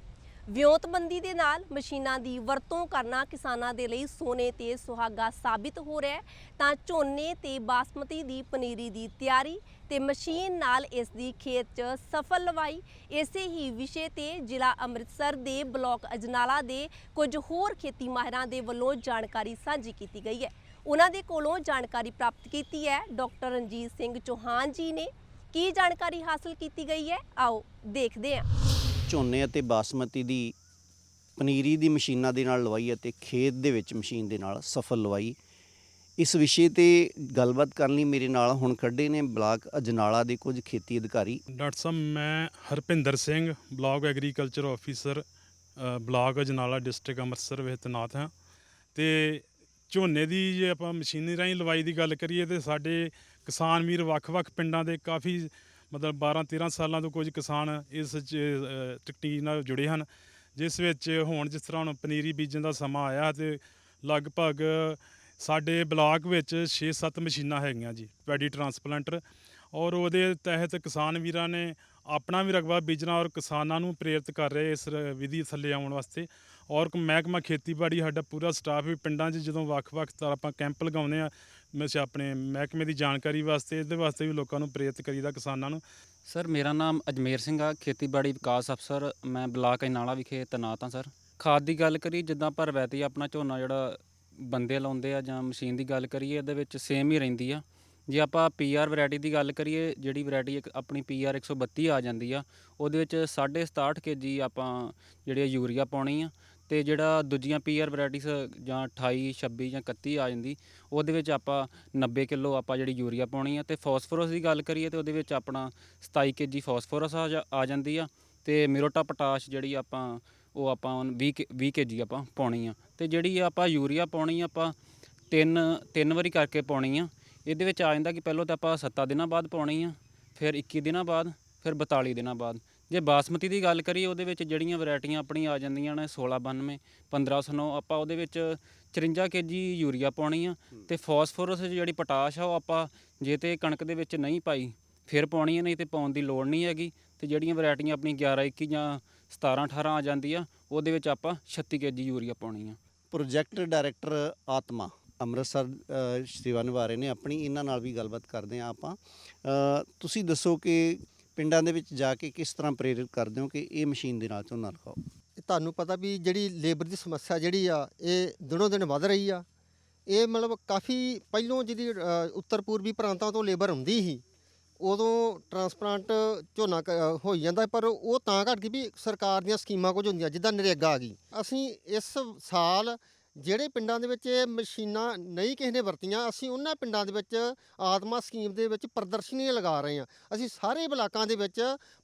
ਵਿਉਂਤਬੰਦੀ ਦੇ ਨਾਲ ਮਸ਼ੀਨਾਂ ਦੀ ਵਰਤੋਂ ਕਰਨਾ ਕਿਸਾਨਾਂ ਦੇ ਲਈ ਸੋਨੇ ਤੇ ਸੁਹਾਗਾ ਸਾਬਿਤ ਹੋ ਰਿਹਾ ਹੈ। ਤਾਂ ਝੋਨੇ ਤੇ ਬਾਸਮਤੀ ਦੀ ਪਨੀਰੀ ਦੀ ਤਿਆਰੀ ਤੇ ਮਸ਼ੀਨ ਨਾਲ ਇਸ ਦੀ ਖੇਤ 'ਚ ਸਫਲ ਲਵਾਈ। ਇਸੇ ਹੀ ਵਿਸ਼ੇ ਤੇ ਜ਼ਿਲ੍ਹਾ ਅੰਮ੍ਰਿਤਸਰ ਦੇ ਬਲਾਕ ਅਜਨਾਲਾ ਦੇ ਕੁਝ ਹੋਰ ਖੇਤੀ ਮਾਹਿਰਾਂ ਦੇ ਵੱਲੋਂ ਜਾਣਕਾਰੀ ਸਾਂਝੀ ਕੀਤੀ ਗਈ ਹੈ। ਉਹਨਾਂ ਦੇ ਕੋਲੋਂ ਜਾਣਕਾਰੀ ਪ੍ਰਾਪਤ ਕੀਤੀ ਹੈ। ਡਾਕਟਰ ਰਣਜੀਤ ਸਿੰਘ ਚੌਹਾਨ ਜੀ ਨੇ ਕੀ ਜਾਣਕਾਰੀ ਹਾਸਲ ਕੀਤੀ ਗਈ ਹੈ? ਆਓ ਦੇਖਦੇ ਹਾਂ। ਝੋਨੇ ਅਤੇ ਬਾਸਮਤੀ ਦੀ ਪਨੀਰੀ ਦੀ ਮਸ਼ੀਨਾਂ ਦੇ ਨਾਲ ਲਵਾਈ ਅਤੇ ਖੇਤ ਦੇ ਵਿੱਚ ਮਸ਼ੀਨ ਦੇ ਨਾਲ ਸਫਲ ਲਵਾਈ। ਇਸ ਵਿਸ਼ੇ ਤੇ ਗੱਲਬਾਤ ਕਰਨ ਲਈ ਮੇਰੇ ਨਾਲ ਹੁਣ ਖੜੇ ਨੇ ਬਲਾਕ ਅਜਨਾਲਾ ਦੇ ਕੁਝ ਖੇਤੀ ਅਧਿਕਾਰੀ। ਡਾਕਟਰ ਸਾਹਿਬ, ਮੈਂ Harpinder Singh, block agriculture officer block Ajnala district Amritsar ਵਿੱਚ ਤੈਨਾਤ ਹਾਂ। ਤੇ ਝੋਨੇ ਦੀ ਜੇ ਆਪਾਂ ਮਸ਼ੀਨਰੀ ਰਾਹੀਂ ਲਵਾਈ ਦੀ ਗੱਲ ਕਰੀਏ ਤੇ ਸਾਡੇ ਕਿਸਾਨ ਵੀਰ ਵੱਖ-ਵੱਖ ਪਿੰਡਾਂ ਦੇ ਕਾਫੀ ਮਤਲਬ 12-13 ਸਾਲਾਂ ਤੋਂ ਕੁਝ ਕਿਸਾਨ ਇਸ ਚ, ਤਕਨੀਕ ਨਾਲ ਜੁੜੇ ਹਨ ਜਿਸ ਵਿੱਚ ਹੁਣ ਜਿਸ ਤਰ੍ਹਾਂ ਹੁਣ ਪਨੀਰੀ ਬੀਜਣ ਦਾ ਸਮਾਂ ਆਇਆ ਤੇ ਲਗਭਗ ਸਾਡੇ ਬਲਾਕ ਵਿੱਚ 6-7 ਮਸ਼ੀਨਾਂ ਹੈਗੀਆਂ ਜੀ ਪੈਡੀ ਟਰਾਂਸਪਲਾਂਟਰ ਔਰ ਉਹਦੇ ਤਹਿਤ ਕਿਸਾਨ ਵੀਰਾਂ ਨੇ ਆਪਣਾ ਵੀ ਰਕਬਾ ਬੀਜਣਾ ਔਰ ਕਿਸਾਨਾਂ ਨੂੰ ਪ੍ਰੇਰਿਤ ਕਰ ਰਹੇ ਇਸ ਰ- ਵਿਧੀ ਥੱਲੇ ਆਉਣ ਵਾਸਤੇ ਔਰ ਮਹਿਕਮਾ ਖੇਤੀਬਾੜੀ ਸਾਡਾ ਪੂਰਾ ਸਟਾਫ ਵੀ ਪਿੰਡਾਂ 'ਚ ਜਦੋਂ ਵੱਖ-ਵੱਖ ਤਰ੍ਹਾਂ ਆਪਾਂ ਕੈਂਪ ਲਗਾਉਂਦੇ ਆ ਮੈਂ ਆਪਣੇ ਮਹਿਕਮੇ ਦੀ ਜਾਣਕਾਰੀ ਵਾਸਤੇ, ਇਹਦੇ ਵਾਸਤੇ ਵੀ ਲੋਕਾਂ ਨੂੰ ਪ੍ਰੇਰਿਤ ਕਰੀਦਾ ਕਿਸਾਨਾਂ ਨੂੰ। ਸਰ, ਮੇਰਾ ਨਾਮ ਅਜਮੇਰ ਸਿੰਘ ਆ, ਖੇਤੀਬਾੜੀ ਵਿਕਾਸ ਅਫਸਰ, ਮੈਂ ਬਲਾਕ ਇਨਾਲਾ ਵਿਖੇ ਤੈਨਾਤ ਹਾਂ, ਸਰ। ਖਾਦ ਦੀ ਗੱਲ ਕਰੀ ਜਿੱਦਾਂ ਪਰ ਰਵਾਇਤੀ ਆਪਣਾ ਝੋਨਾ ਜਿਹੜਾ ਬੰਦੇ ਲਾਉਂਦੇ ਆ ਜਾਂ ਮਸ਼ੀਨ ਦੀ ਗੱਲ ਕਰੀਏ, ਇਹਦੇ ਵਿੱਚ ਸੇਮ ਹੀ ਰਹਿੰਦੀ ਆ। ਜੇ ਆਪਾਂ ਪੀਆਰ ਵੈਰਾਈਟੀ ਦੀ ਗੱਲ ਕਰੀਏ, ਜਿਹੜੀ ਵੈਰਾਈਟੀ ਇੱਕ ਆਪਣੀ ਪੀਆਰ 132 ਆ ਜਾਂਦੀ ਆ, ਉਹਦੇ ਵਿੱਚ 67 ਕੇਜੀ ਆਪਾਂ ਜਿਹੜੇ ਯੂਰੀਆ ਪਾਉਣੀ ਆ ਤੇ ਜਿਹੜਾ ਦੂਜੀਆਂ ਪੀਆਰ ਵੈਰਾਈਟੀਜ਼ ਜਾਂ 28 26 ਜਾਂ 31 ਆ ਜਾਂਦੀ, ਉਹਦੇ ਵਿੱਚ ਆਪਾਂ 90 ਕਿਲੋ ਆਪਾਂ ਜਿਹੜੀ ਯੂਰੀਆ ਪਾਉਣੀ ਆ ਤੇ ਫਾਸਫੋਰਸ ਦੀ ਗੱਲ ਕਰੀਏ ਤੇ ਉਹਦੇ ਵਿੱਚ ਆਪਣਾ 27 ਕੇਜੀ ਫਾਸਫੋਰਸ ਆ ਜਾ- ਆ ਜਾਂਦੀ ਆ ਤੇ ਮਿਰੋਟਾ ਪੋਟਾਸ਼ ਜਿਹੜੀ ਆਪਾਂ, ਉਹ ਆਪਾਂ 20 ਕੇ- 20 ਕੇਜੀ ਆਪਾਂ ਪਾਉਣੀ ਆ ਤੇ ਜਿਹੜੀ ਆਪਾਂ ਯੂਰੀਆ ਪਾਉਣੀ ਆਪਾਂ ਤਿੰਨ ਤਿੰਨ ਵਾਰੀ ਕਰਕੇ ਪਾਉਣੀ ਆ, ਇਹਦੇ ਵਿੱਚ ਆ ਜਾਂਦਾ ਕਿ ਪਹਿਲਾਂ ਤਾਂ ਆਪਾਂ 7 ਦਿਨਾਂ ਬਾਅਦ ਪਾਉਣੀ ਆ, ਫਿਰ 21 ਦਿਨਾਂ ਬਾਅਦ, ਫਿਰ 42 ਦਿਨਾਂ ਬਾਅਦ ਜੇ ਬਾਸਮਤੀ ਦੀ ਗੱਲ ਕਰੀਏ ਉਹਦੇ ਵਿੱਚ ਜਿਹੜੀਆਂ ਵੈਰਾਈਟੀਆਂ ਆਪਣੀਆਂ ਆ ਜਾਂਦੀਆਂ ਨੇ 1692 1509 ਆਪਾਂ ਉਹਦੇ ਵਿੱਚ 54 ਕੇਜੀ ਯੂਰੀਆ ਪਾਉਣੀ ਆ ਤੇ ਫਾਸਫੋਰਸ ਜਿਹੜੀ ਪੋਟਾਸ਼ ਆ ਉਹ ਆਪਾਂ ਜੇ ਤੇ ਕਣਕ ਦੇ ਵਿੱਚ ਨਹੀਂ ਪਾਈ ਫਿਰ ਪਾਉਣੀ ਹੈ ਨਹੀਂ ਤੇ ਪਾਉਣ ਦੀ ਲੋੜ ਨਹੀਂ ਹੈਗੀ। ਤੇ ਜਿਹੜੀਆਂ ਵੈਰਾਈਟੀਆਂ ਆਪਣੀ 11 21 ਜਾਂ 17 18 ਆ ਜਾਂਦੀ ਆ ਉਹਦੇ ਵਿੱਚ ਆਪਾਂ 36 ਕੇਜੀ ਯੂਰੀਆ ਪਾਉਣੀ ਆ। ਪ੍ਰੋਜੈਕਟ ਡਾਇਰੈਕਟਰ ਆਤਮਾ ਅੰਮ੍ਰਿਤਸਰ ਰਹੇ ਨੇ ਆਪਣੀ ਇਹਨਾਂ ਨਾਲ ਵੀ ਗੱਲਬਾਤ ਕਰਦੇ ਹਾਂ ਆਪਾਂ। ਤੁਸੀਂ ਦੱਸੋ ਕਿ ਪਿੰਡਾਂ ਦੇ ਵਿੱਚ ਜਾ ਕੇ ਕਿਸ ਤਰ੍ਹਾਂ ਪ੍ਰੇਰਿਤ ਕਰਦੇ ਹੋ ਕਿ ਇਹ ਮਸ਼ੀਨ ਦੇ ਨਾਲ ਝੋਨਾ ਲਗਾਓ? ਤੁਹਾਨੂੰ ਪਤਾ ਵੀ ਜਿਹੜੀ ਲੇਬਰ ਦੀ ਸਮੱਸਿਆ ਜਿਹੜੀ ਆ, ਇਹ ਦਿਨੋਂ ਦਿਨ ਵੱਧ ਰਹੀ ਆ। ਇਹ ਮਤਲਬ ਕਾਫੀ ਪਹਿਲੋਂ ਜਿਹਦੀ ਉੱਤਰ ਪੂਰਬੀ ਪ੍ਰਾਂਤਾਂ ਤੋਂ ਲੇਬਰ ਹੁੰਦੀ ਸੀ, ਉਦੋਂ ਟਰਾਂਸਪਲਾਂਟ ਝੋਨਾ ਕ- ਹੋਈ ਜਾਂਦਾ ਪਰ ਉਹ ਤਾਂ ਘਟ ਗਈ ਵੀ ਸਰਕਾਰ ਦੀਆਂ ਸਕੀਮਾਂ ਕੁਝ ਹੁੰਦੀਆਂ, ਜਿੱਦਾਂ ਨਰੇਗਾ ਆ ਗਈ। ਅਸੀਂ ਇਸ ਸਾਲ ਜਿਹੜੇ ਪਿੰਡਾਂ ਦੇ ਵਿੱਚ ਇਹ ਮਸ਼ੀਨਾਂ ਨਹੀਂ ਕਿਸੇ ਨੇ ਵਰਤੀਆਂ, ਅਸੀਂ ਉਹਨਾਂ ਪਿੰਡਾਂ ਦੇ ਵਿੱਚ ਆਤਮਾ ਸਕੀਮ ਦੇ ਵਿੱਚ ਪ੍ਰਦਰਸ਼ਨੀਆਂ ਲਗਾ ਰਹੇ ਹਾਂ। ਅਸੀਂ ਸਾਰੇ ਬਲਾਕਾਂ ਦੇ ਵਿੱਚ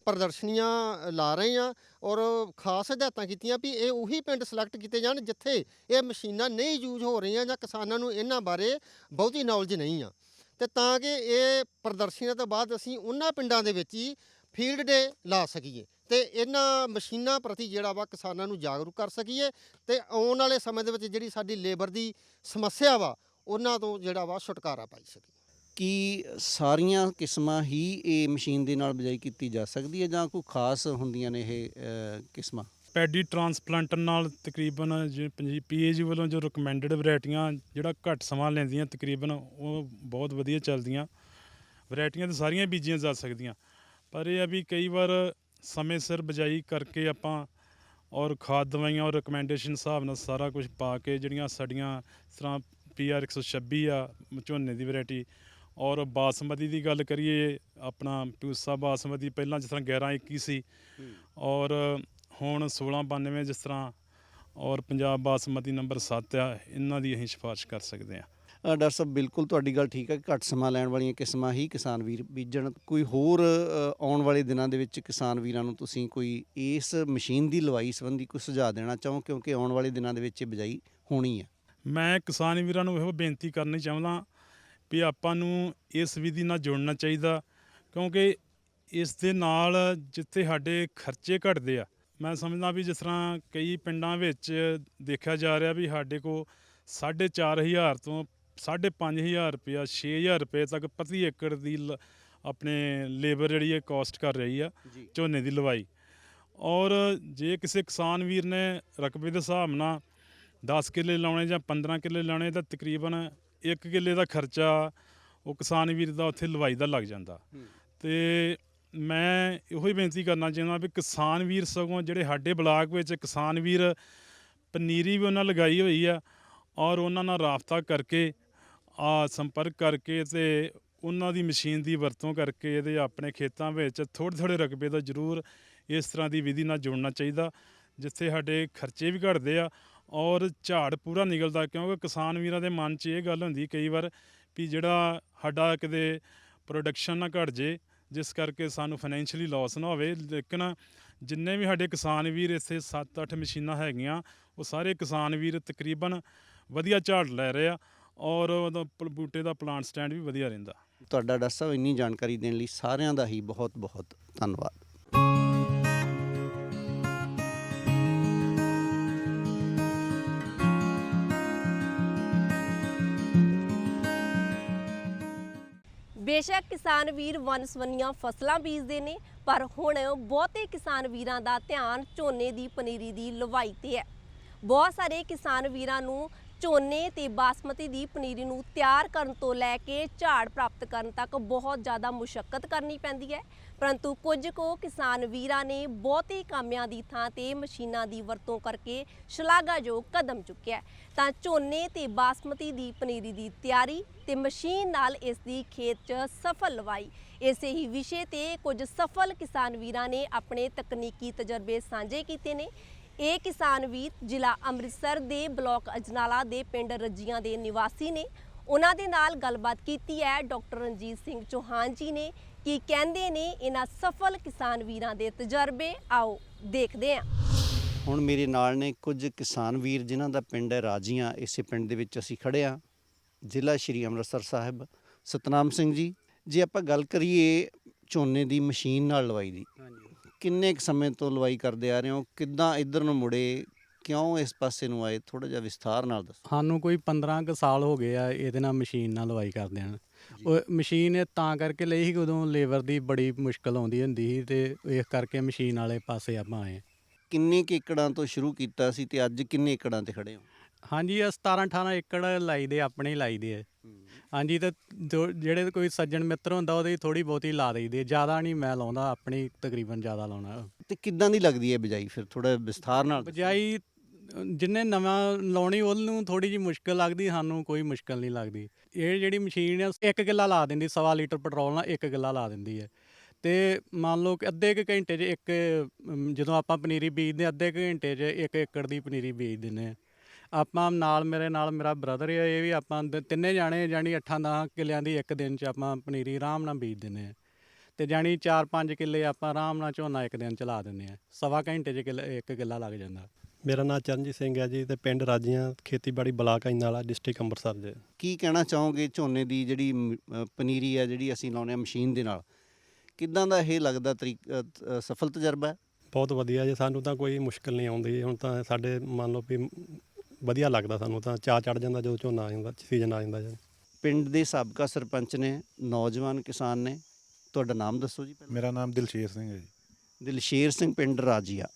ਪ੍ਰਦਰਸ਼ਨੀਆਂ ਲਾ ਰਹੇ ਹਾਂ ਔਰ ਖਾਸ ਹਦਾਇਤਾਂ ਕੀਤੀਆਂ ਵੀ ਇਹ ਉਹੀ ਪਿੰਡ ਸਿਲੈਕਟ ਕੀਤੇ ਜਾਣ ਜਿੱਥੇ ਇਹ ਮਸ਼ੀਨਾਂ ਨਹੀਂ ਯੂਜ਼ ਹੋ ਰਹੀਆਂ ਜਾਂ ਕਿਸਾਨਾਂ ਨੂੰ ਇਹਨਾਂ ਬਾਰੇ ਬਹੁਤੀ ਨੌਲੇਜ ਨਹੀਂ ਆ। ਤੇ ਤਾਂ ਕਿ ਇਹ ਪ੍ਰਦਰਸ਼ਨੀਆਂ ਤੋਂ ਬਾਅਦ ਅਸੀਂ ਉਹਨਾਂ ਪਿੰਡਾਂ ਦੇ ਵਿੱਚ ਹੀ ਫੀਲਡ ਡੇ ਲਾ ਸਕੀਏ ਤੇ ਇਹਨਾਂ ਮਸ਼ੀਨਾਂ ਪ੍ਰਤੀ ਜਿਹੜਾ ਵਾ ਕਿਸਾਨਾਂ ਨੂੰ ਜਾਗਰੂਕ ਕਰ ਸਕੀਏ ਤੇ ਆਉਣ ਵਾਲੇ ਸਮੇਂ ਦੇ ਵਿੱਚ ਜਿਹੜੀ ਸਾਡੀ ਲੇਬਰ ਦੀ ਸਮੱਸਿਆ ਵਾ ਉਹਨਾਂ ਤੋਂ ਜਿਹੜਾ ਵਾ ਛੁਟਕਾਰਾ ਪਾਈ ਸਕੀਏ। ਕੀ ਸਾਰੀਆਂ ਕਿਸਮਾਂ ਹੀ ਇਹ ਮਸ਼ੀਨ ਦੇ ਨਾਲ ਬਿਜਾਈ ਕੀਤੀ ਜਾ ਸਕਦੀ ਹੈ ਜਾਂ ਕੋਈ ਖਾਸ ਹੁੰਦੀਆਂ ਨੇ ਇਹ ਅ, ਕਿਸਮਾਂ? ਪੈਡੀ ਟਰਾਂਸਪਲਾਂਟਰ ਨਾਲ ਤਕਰੀਬਨ ਜੇ ਪੀਏਜੀ ਵੱਲੋਂ ਜੋ ਰეკਮੈਂਡਡ ਵੈਰਾਈਟੀਆਂ ਜਿਹੜਾ ਘੱਟ ਸਮਾਂ ਲੈਂਦੀਆਂ ਤਕਰੀਬਨ ਉਹ ਬਹੁਤ ਵਧੀਆ ਚੱਲਦੀਆਂ। ਵੈਰਾਈਟੀਆਂ ਤਾਂ ਸਾਰੀਆਂ ਬੀਜੀਆਂ ਜਾ ਸਕਦੀਆਂ। ਪਰ ਇਹ ਆ ਵੀ ਕਈ ਵਾਰ ਸਮੇਂ ਸਿਰ ਬਜਾਈ ਕਰਕੇ ਆਪਾਂ ਔਰ ਖਾਦ ਦਵਾਈਆਂ ਔਰ ਰეკਮੈਂਡੇਸ਼ਨ ਹਿਸਾਬ ਨਾਲ ਸਾਰਾ ਕੁਝ ਪਾ ਕੇ ਜਿਹੜੀਆਂ ਸਾਡੀਆਂ ਇਸ ਤਰ੍ਹਾਂ ਪੀਆਰ 126 ਆ ਝੋਨੇ ਦੀ ਵੈਰਾਈਟੀ ਔਰ ਬਾਸਮਤੀ ਦੀ ਗੱਲ ਕਰੀਏ ਆਪਣਾ ਪਿਊਸਾ ਬਾਸਮਤੀ ਪਹਿਲਾਂ ਜਿਸ ਤਰ੍ਹਾਂ 11 21 ਸੀ ਔਰ ਹੁਣ 1692 ਜਿਸ ਤਰ੍ਹਾਂ ਔਰ ਪੰਜਾਬ ਬਾਸਮਤੀ ਨੰਬਰ 7 ਆ ਇਹਨਾਂ ਦੀ ਅਸੀਂ ਸਿਫਾਰਿਸ਼ ਕਰ ਸਕਦੇ ਆ ਡਾਕਟਰ ਸਾਹਿਬ, ਬਿਲਕੁਲ ਤੁਹਾਡੀ ਗੱਲ ਠੀਕ ਹੈ ਘੱਟ ਸਮਾਂ ਲੈਣ ਵਾਲੀਆਂ ਕਿਸਮਾਂ ਹੀ ਕਿਸਾਨ ਵੀਰ ਬੀਜਣ। ਕੋਈ ਹੋਰ ਆਉਣ ਵਾਲੇ ਦਿਨਾਂ ਦੇ ਵਿੱਚ ਕਿਸਾਨ ਵੀਰਾਂ ਨੂੰ ਤੁਸੀਂ ਕੋਈ ਇਸ ਮਸ਼ੀਨ ਦੀ ਲਵਾਈ ਸੰਬੰਧੀ ਕੋਈ ਸੁਝਾਅ ਦੇਣਾ ਚਾਹੋ? ਕਿਉਂਕਿ ਆਉਣ ਵਾਲੇ ਦਿਨਾਂ ਦੇ ਵਿੱਚ ਇਹ ਬਿਜਾਈ ਹੋਣੀ ਹੈ। ਮੈਂ ਕਿਸਾਨ ਵੀਰਾਂ ਨੂੰ ਇਹੋ ਬੇਨਤੀ ਕਰਨੀ ਚਾਹੁੰਦਾ ਵੀ ਆਪਾਂ ਨੂੰ ਇਸ ਵਿਧੀ ਨਾਲ ਜੁੜਨਾ ਚਾਹੀਦਾ। ਕਿਉਂਕਿ ਇਸ ਦੇ ਨਾਲ ਜਿੱਥੇ ਸਾਡੇ ਖਰਚੇ ਘਟਦੇ ਆ, ਮੈਂ ਸਮਝਦਾ ਵੀ ਜਿਸ ਤਰ੍ਹਾਂ ਕਈ ਪਿੰਡਾਂ ਵਿੱਚ ਦੇਖਿਆ ਜਾ ਰਿਹਾ ਵੀ ਸਾਡੇ ਕੋ 4500 ਤੋਂ 5500 ਰੁਪਇਆ 6000 ਰੁਪਏ ਤੱਕ ਪ੍ਰਤੀ ਏਕੜ ਦੀ ਲ- ਆਪਣੇ ਲੇਬਰ ਜਿਹੜੀ ਹੈ ਕਾਸਟ ਕਰ ਰਹੀ ਆ ਜੀ। ਝੋਨੇ ਦੀ ਲਵਾਈ। ਔਰ ਜੇ ਕਿਸੇ ਕਿਸਾਨ ਵੀਰ ਨੇ ਰਕਬੇ ਦੇ ਹਿਸਾਬ ਨਾਲ 10 ਕਿੱਲੇ ਲਾਉਣੇ ਜਾਂ 15 ਕਿੱਲੇ ਲਾਉਣੇ ਤਾਂ ਤਕਰੀਬਨ 1 ਕਿੱਲੇ ਦਾ ਖਰਚਾ ਉਹ ਕਿਸਾਨ ਵੀਰ ਦਾ ਉੱਥੇ ਲਵਾਈ ਦਾ ਲੱਗ ਜਾਂਦਾ। ਹੂੰ। ਤੇ ਮੈਂ ਇਹੋ ਹੀ ਬੇਨਤੀ ਕਰਨਾ ਚਾਹੁੰਦਾ ਵੀ ਕਿਸਾਨ ਵੀਰ ਸਗੋਂ ਜਿਹੜੇ ਸਾਡੇ ਬਲਾਕ ਵਿੱਚ ਕਿਸਾਨ ਵੀਰ ਪਨੀਰੀ ਵੀ ਉਹਨਾਂ ਲਗਾਈ ਹੋਈ ਆ ਔਰ ਉਹਨਾਂ ਨਾਲ ਰਾਬਤਾ ਕਰਕੇ ਆ ਸੰਪਰਕ ਕਰਕੇ ਤੇ ਉਹਨਾਂ ਦੀ ਮਸ਼ੀਨ ਦੀ ਵਰਤੋਂ ਕਰਕੇ ਇਹਦੇ ਆਪਣੇ ਖੇਤਾਂ ਵਿੱਚ ਥੋੜ੍ਹੇ ਥੋੜ੍ਹੇ ਰਕਬੇ ਦਾ ਜ਼ਰੂਰ ਇਸ ਤਰ੍ਹਾਂ ਦੀ ਵਿਧੀ ਨਾਲ ਜੋੜਨਾ ਚਾਹੀਦਾ, ਜਿੱਥੇ ਸਾਡੇ ਖਰਚੇ ਵੀ ਘਟਦੇ ਆ ਔਰ ਝਾੜ ਪੂਰਾ ਨਿਕਲਦਾ, ਕਿਉਂਕਿ ਕਿਸਾਨ ਵੀਰਾਂ ਦੇ ਮਨ 'ਚ ਇਹ ਗੱਲ ਹੁੰਦੀ ਕਈ ਵਾਰ ਵੀ ਜਿਹੜਾ ਸਾਡਾ ਕਿਤੇ ਪ੍ਰੋਡਕਸ਼ਨ ਨਾ ਘਟ ਜੇ, ਜਿਸ ਕਰਕੇ ਸਾਨੂੰ ਫਾਈਨੈਂਸ਼ੀਅਲੀ ਲਾਸ ਨਾ ਹੋਵੇ, ਲੇਕਿਨ ਜਿੰਨੇ ਵੀ ਸਾਡੇ ਕਿਸਾਨ ਵੀਰ ਇੱਥੇ 7-8 ਮਸ਼ੀਨਾਂ ਹੈਗੀਆਂ, ਉਹ ਸਾਰੇ ਕਿਸਾਨ ਵੀਰ ਤਕਰੀਬਨ ਵਧੀਆ ਝਾੜ ਲੈ ਰਹੇ ਆ ਔਰ ਉਹਦਾ ਪ- ਬੂਟੇ ਦਾ ਪਲਾਂਟ ਸਟੈਂਡ ਵੀ ਵਧੀਆ ਰਹਿੰਦਾ। ਤੁਹਾਡਾ ਡਾਕਟਰ ਸਾਹਿਬ ਇੰਨੀ ਜਾਣਕਾਰੀ ਦੇਣ ਲਈ ਸਾਰਿਆਂ ਦਾ ਹੀ ਬਹੁਤ ਬਹੁਤ ਧੰਨਵਾਦ। ਬੇਸ਼ੱਕ ਕਿਸਾਨ ਵੀਰ ਵਨਸਵਨੀਆਂ ਫਸਲਾਂ ਬੀਜਦੇ ਨੇ ਪਰ ਹੁਣ ਬਹੁਤੇ ਕਿਸਾਨ ਵੀਰਾਂ ਦਾ ਧਿਆਨ ਝੋਨੇ ਦੀ ਪਨੀਰੀ ਦੀ ਲਵਾਈ ਤੇ ਹੈ। ਬਹੁਤ ਸਾਰੇ ਕਿਸਾਨ ਵੀਰਾਂ ਨੂੰ ਝੋਨੇ ਤੇ ਬਾਸਮਤੀ ਦੀ ਪਨੀਰੀ ਨੂੰ ਤਿਆਰ ਕਰਨ ਤੋਂ ਲੈ ਕੇ ਝਾੜ ਪ੍ਰਾਪਤ ਕਰਨ ਤੱਕ ਬਹੁਤ ਜ਼ਿਆਦਾ ਮੁਸ਼ਕਲ ਕਰਨੀ ਪੈਂਦੀ ਹੈ। ਪਰੰਤੂ ਕੁਝ ਕੁ ਕਿਸਾਨ ਵੀਰਾਂ ਨੇ ਬਹੁਤੇ ਕਾਮਿਆਂ ਦੀ ਥਾਂ ਤੇ ਮਸ਼ੀਨਾਂ ਦੀ ਵਰਤੋਂ ਕਰਕੇ ਸ਼ਲਾਘਾਯੋਗ ਕਦਮ ਚੁੱਕਿਆ ਤਾਂ ਝੋਨੇ ਤੇ ਬਾਸਮਤੀ ਦੀ ਪਨੀਰੀ ਦੀ ਤਿਆਰੀ ਤੇ ਮਸ਼ੀਨ ਨਾਲ ਇਸ ਦੀ ਖੇਤ 'ਚ ਸਫਲ ਲਵਾਈ। ਇਸੇ ਹੀ ਵਿਸ਼ੇ ਤੇ ਕੁਝ ਸਫਲ ਕਿਸਾਨ ਵੀਰਾਂ ਨੇ ਆਪਣੇ ਤਕਨੀਕੀ ਤਜਰਬੇ ਸਾਂਝੇ ਕੀਤੇ ਨੇ। ਇਹ ਕਿਸਾਨ ਵੀਰ ਜ਼ਿਲ੍ਹਾ ਅੰਮ੍ਰਿਤਸਰ ਦੇ ਬਲਾਕ ਅਜਨਾਲਾ ਦੇ ਪਿੰਡ ਰੱਜੀਆਂ ਦੇ ਨਿਵਾਸੀ ਨੇ। ਉਹਨਾਂ ਦੇ ਨਾਲ ਗੱਲਬਾਤ ਕੀਤੀ ਹੈ। ਡਾਕਟਰ ਰਣਜੀਤ ਸਿੰਘ ਚੌਹਾਨ ਜੀ ਨੇ ਕੀ ਕਹਿੰਦੇ ਨੇ ਇਹਨਾਂ ਸਫਲ ਕਿਸਾਨ ਵੀਰਾਂ ਦੇ ਤਜਰਬੇ? ਆਓ ਦੇਖਦੇ ਹਾਂ। ਹੁਣ ਮੇਰੇ ਨਾਲ ਨੇ ਕੁਝ ਕਿਸਾਨ ਵੀਰ ਜਿਨ੍ਹਾਂ ਦਾ ਪਿੰਡ ਹੈ ਰਾਜੀਆਂ। ਇਸੇ ਪਿੰਡ ਦੇ ਵਿੱਚ ਅਸੀਂ ਖੜੇ ਆ ਜ਼ਿਲ੍ਹਾ ਸ਼੍ਰੀ ਅੰਮ੍ਰਿਤਸਰ ਸਾਹਿਬ। ਸਤਨਾਮ ਸਿੰਘ ਜੀ ਜੇ ਆਪਾਂ ਗੱਲ ਕਰੀਏ ਝੋਨੇ ਦੀ ਮਸ਼ੀਨ ਨਾਲ ਲਵਾਈ ਦੀ ਕਿੰਨੇ ਕੁ ਸਮੇਂ ਤੋਂ ਲਵਾਈ ਕਰਦੇ ਆ ਰਹੇ ਹੋ? ਕਿੱਦਾਂ ਇੱਧਰ ਨੂੰ ਮੁੜੇ? ਕਿਉਂ ਇਸ ਪਾਸੇ ਨੂੰ ਆਏ? ਥੋੜਾ ਜਿਹਾ ਵਿਸਥਾਰ ਨਾਲ ਦੱਸੋ। ਸਾਨੂੰ ਕੋਈ 15 ਕੁ ਸਾਲ ਹੋ ਗਏ ਆ ਇਹਦੇ ਨਾਲ ਮਸ਼ੀਨ ਨਾਲ ਲਵਾਈ ਕਰਦੇ ਹਨ ਉਹ ਮਸ਼ੀਨ ਇਹ ਤਾਂ ਕਰਕੇ ਲਈ ਸੀ ਉਦੋਂ ਲੇਬਰ ਦੀ ਬੜੀ ਮੁਸ਼ਕਲ ਆਉਂਦੀ ਹੁੰਦੀ ਸੀ ਤੇ ਇਸ ਕਰਕੇ ਮਸ਼ੀਨ ਵਾਲੇ ਪਾਸੇ ਆਪਾਂ ਆਏ ਕਿੰਨੇ ਕੁ ਏਕੜਾਂ ਤੋਂ ਸ਼ੁਰੂ ਕੀਤਾ ਸੀ ਤੇ ਅੱਜ ਕਿੰਨੇ ਏਕੜਾਂ ਤੇ ਖੜੇ ਹੋ? ਹਾਂਜੀ ਇਹ 17 18 ਏਕੜ ਲਾਈ ਦੇ ਆਪਣੇ ਲਾਈ ਦੇ ਆ। ਹਾਂਜੀ ਤੇ ਜੋ- ਜਿਹੜੇ ਕੋਈ ਸੱਜਣ ਮਿੱਤਰ ਹੁੰਦਾ ਉਹਦੀ ਥੋੜੀ ਬਹੁਤੀ ਲਾ ਦਈਦੀ ਹੈ। ਜ਼ਿਆਦਾ ਨਹੀਂ ਮੈਂ ਲਾਉਂਦਾ ਆਪਣੀ ਤਕਰੀਬਨ ਜ਼ਿਆਦਾ ਲਾਉਣਾ। ਤੇ ਕਿੱਦਾਂ ਦੀ ਲੱਗਦੀ ਹੈ ਬਿਜਾਈ ਫਿਰ? ਥੋੜਾ ਵਿਸਥਾਰ ਨਾਲ। ਬਜਾਈ ਜਿੰਨੇ ਨਵਾਂ ਲਾਉਣੀ ਉਹਨੂੰ ਥੋੜੀ ਜੀ ਮੁਸ਼ਕਲ ਲੱਗਦੀ ਸਾਨੂੰ ਕੋਈ ਮੁਸ਼ਕਲ ਨਹੀਂ ਲੱਗਦੀ। ਇਹ ਜਿਹੜੀ ਮਸ਼ੀਨ ਆ ਇੱਕ ਕਿੱਲਾ ਲਾ ਦਿੰਦੀ ਸਵਾ ਲੀਟਰ ਪੈਟਰੋਲ ਨਾਲ ਇੱਕ ਕਿੱਲਾ ਲਾ ਦਿੰਦੀ ਹੈ। ਤੇ ਮੰਨ ਲਓ ਕਿ ਅੱਧੇ ਕੁ ਘੰਟੇ 'ਚ ਇੱਕ ਅਮ, ਜਦੋਂ ਆਪਾਂ ਪਨੀਰੀ ਬੀਜਦੇ ਹਾਂ, ਅੱਧੇ ਕੁ ਘੰਟੇ 'ਚ ਇੱਕ ਏਕੜ ਦੀ ਪਨੀਰੀ ਬੀਜ ਦਿੰਦੇ ਹਾਂ। ਆਪਾਂ ਨਾਲ ਮੇਰੇ ਨਾਲ ਮੇਰਾ ਬ੍ਰਦਰ ਹੈ ਇਹ ਵੀ ਆਪਾਂ ਦ- ਤਿੰਨੇ ਜਾਣੇ ਜਾਣੀ 8-10 ਕਿੱਲਿਆਂ ਦੀ ਇੱਕ ਦਿਨ 'ਚ ਆਪਾਂ ਪਨੀਰੀ ਆਰਾਮ ਨਾਲ ਬੀਜ ਦਿੰਦੇ ਹਾਂ ਤੇ ਜਾਣੀ 4-5 ਕਿੱਲੇ ਆਪਾਂ ਆਰਾਮ ਨਾਲ ਝੋਨਾ ਇੱਕ ਦਿਨ ਚ ਲਾ ਦਿੰਦੇ ਆ ਸਵਾ ਘੰਟੇ 'ਚ ਕਿੱਲਾ ਇੱਕ ਕਿੱਲਾ ਲੱਗ ਜਾਂਦਾ। ਮੇਰਾ ਨਾਮ ਚਰਨਜੀਤ ਸਿੰਘ ਹੈ ਜੀ ਤੇ ਪਿੰਡ ਰਾਜੀਆਂ ਖੇਤੀਬਾੜੀ ਬਲਾਕ ਵਾਲਾ ਡਿਸਟ੍ਰਿਕਟ ਅੰਮ੍ਰਿਤਸਰ ਦੇ। ਕੀ ਕਹਿਣਾ ਚਾਹੋਗੇ ਝੋਨੇ ਦੀ ਜਿਹੜੀ ਮ- ਅ, ਪਨੀਰੀ ਹੈ ਜਿਹੜੀ ਅਸੀਂ ਲਾਉਂਦੇ ਆ ਮਸ਼ੀਨ ਦੇ ਨਾਲ? ਕਿੱਦਾਂ ਦਾ ਇਹ ਲੱਗਦਾ ਤਰੀਕਾ ਅ, ਸਫਲ ਤਜਰਬਾ ਹੈ? ਬਹੁਤ ਵਧੀਆ ਜੀ ਸਾਨੂੰ ਤਾਂ ਕੋਈ ਮੁਸ਼ਕਲ ਨਹੀਂ ਆਉਂਦੀ ਹੁਣ ਤਾਂ ਸਾਡੇ ਮੰਨ ਲਓ ਵੀ ਵਧੀਆ ਲੱਗਦਾ ਸਾਨੂੰ ਤਾਂ ਚਾਹ ਚੜ ਜਾਂਦਾ ਜਦੋਂ ਝੋਨਾ ਆ ਜਾਂਦਾ ਸੀਜ਼ਨ ਆ ਜਾਂਦਾ ਜੀ ਪਿੰਡ ਦੇ ਸਾਬਕਾ ਸਰਪੰਚ ਨੇ ਨੌਜਵਾਨ ਕਿਸਾਨ ਨੇ ਤੁਹਾਡਾ ਨਾਮ ਦੱਸੋ ਜੀ ਪਹਿਲਾਂ? ਮੇਰਾ ਨਾਮ ਦਿਲਸ਼ੇਰ ਸਿੰਘ ਹੈ ਜੀ। ਦਿਲਸ਼ੇਰ ਸਿੰਘ ਪਿੰਡ ਰਾਜੀਆ।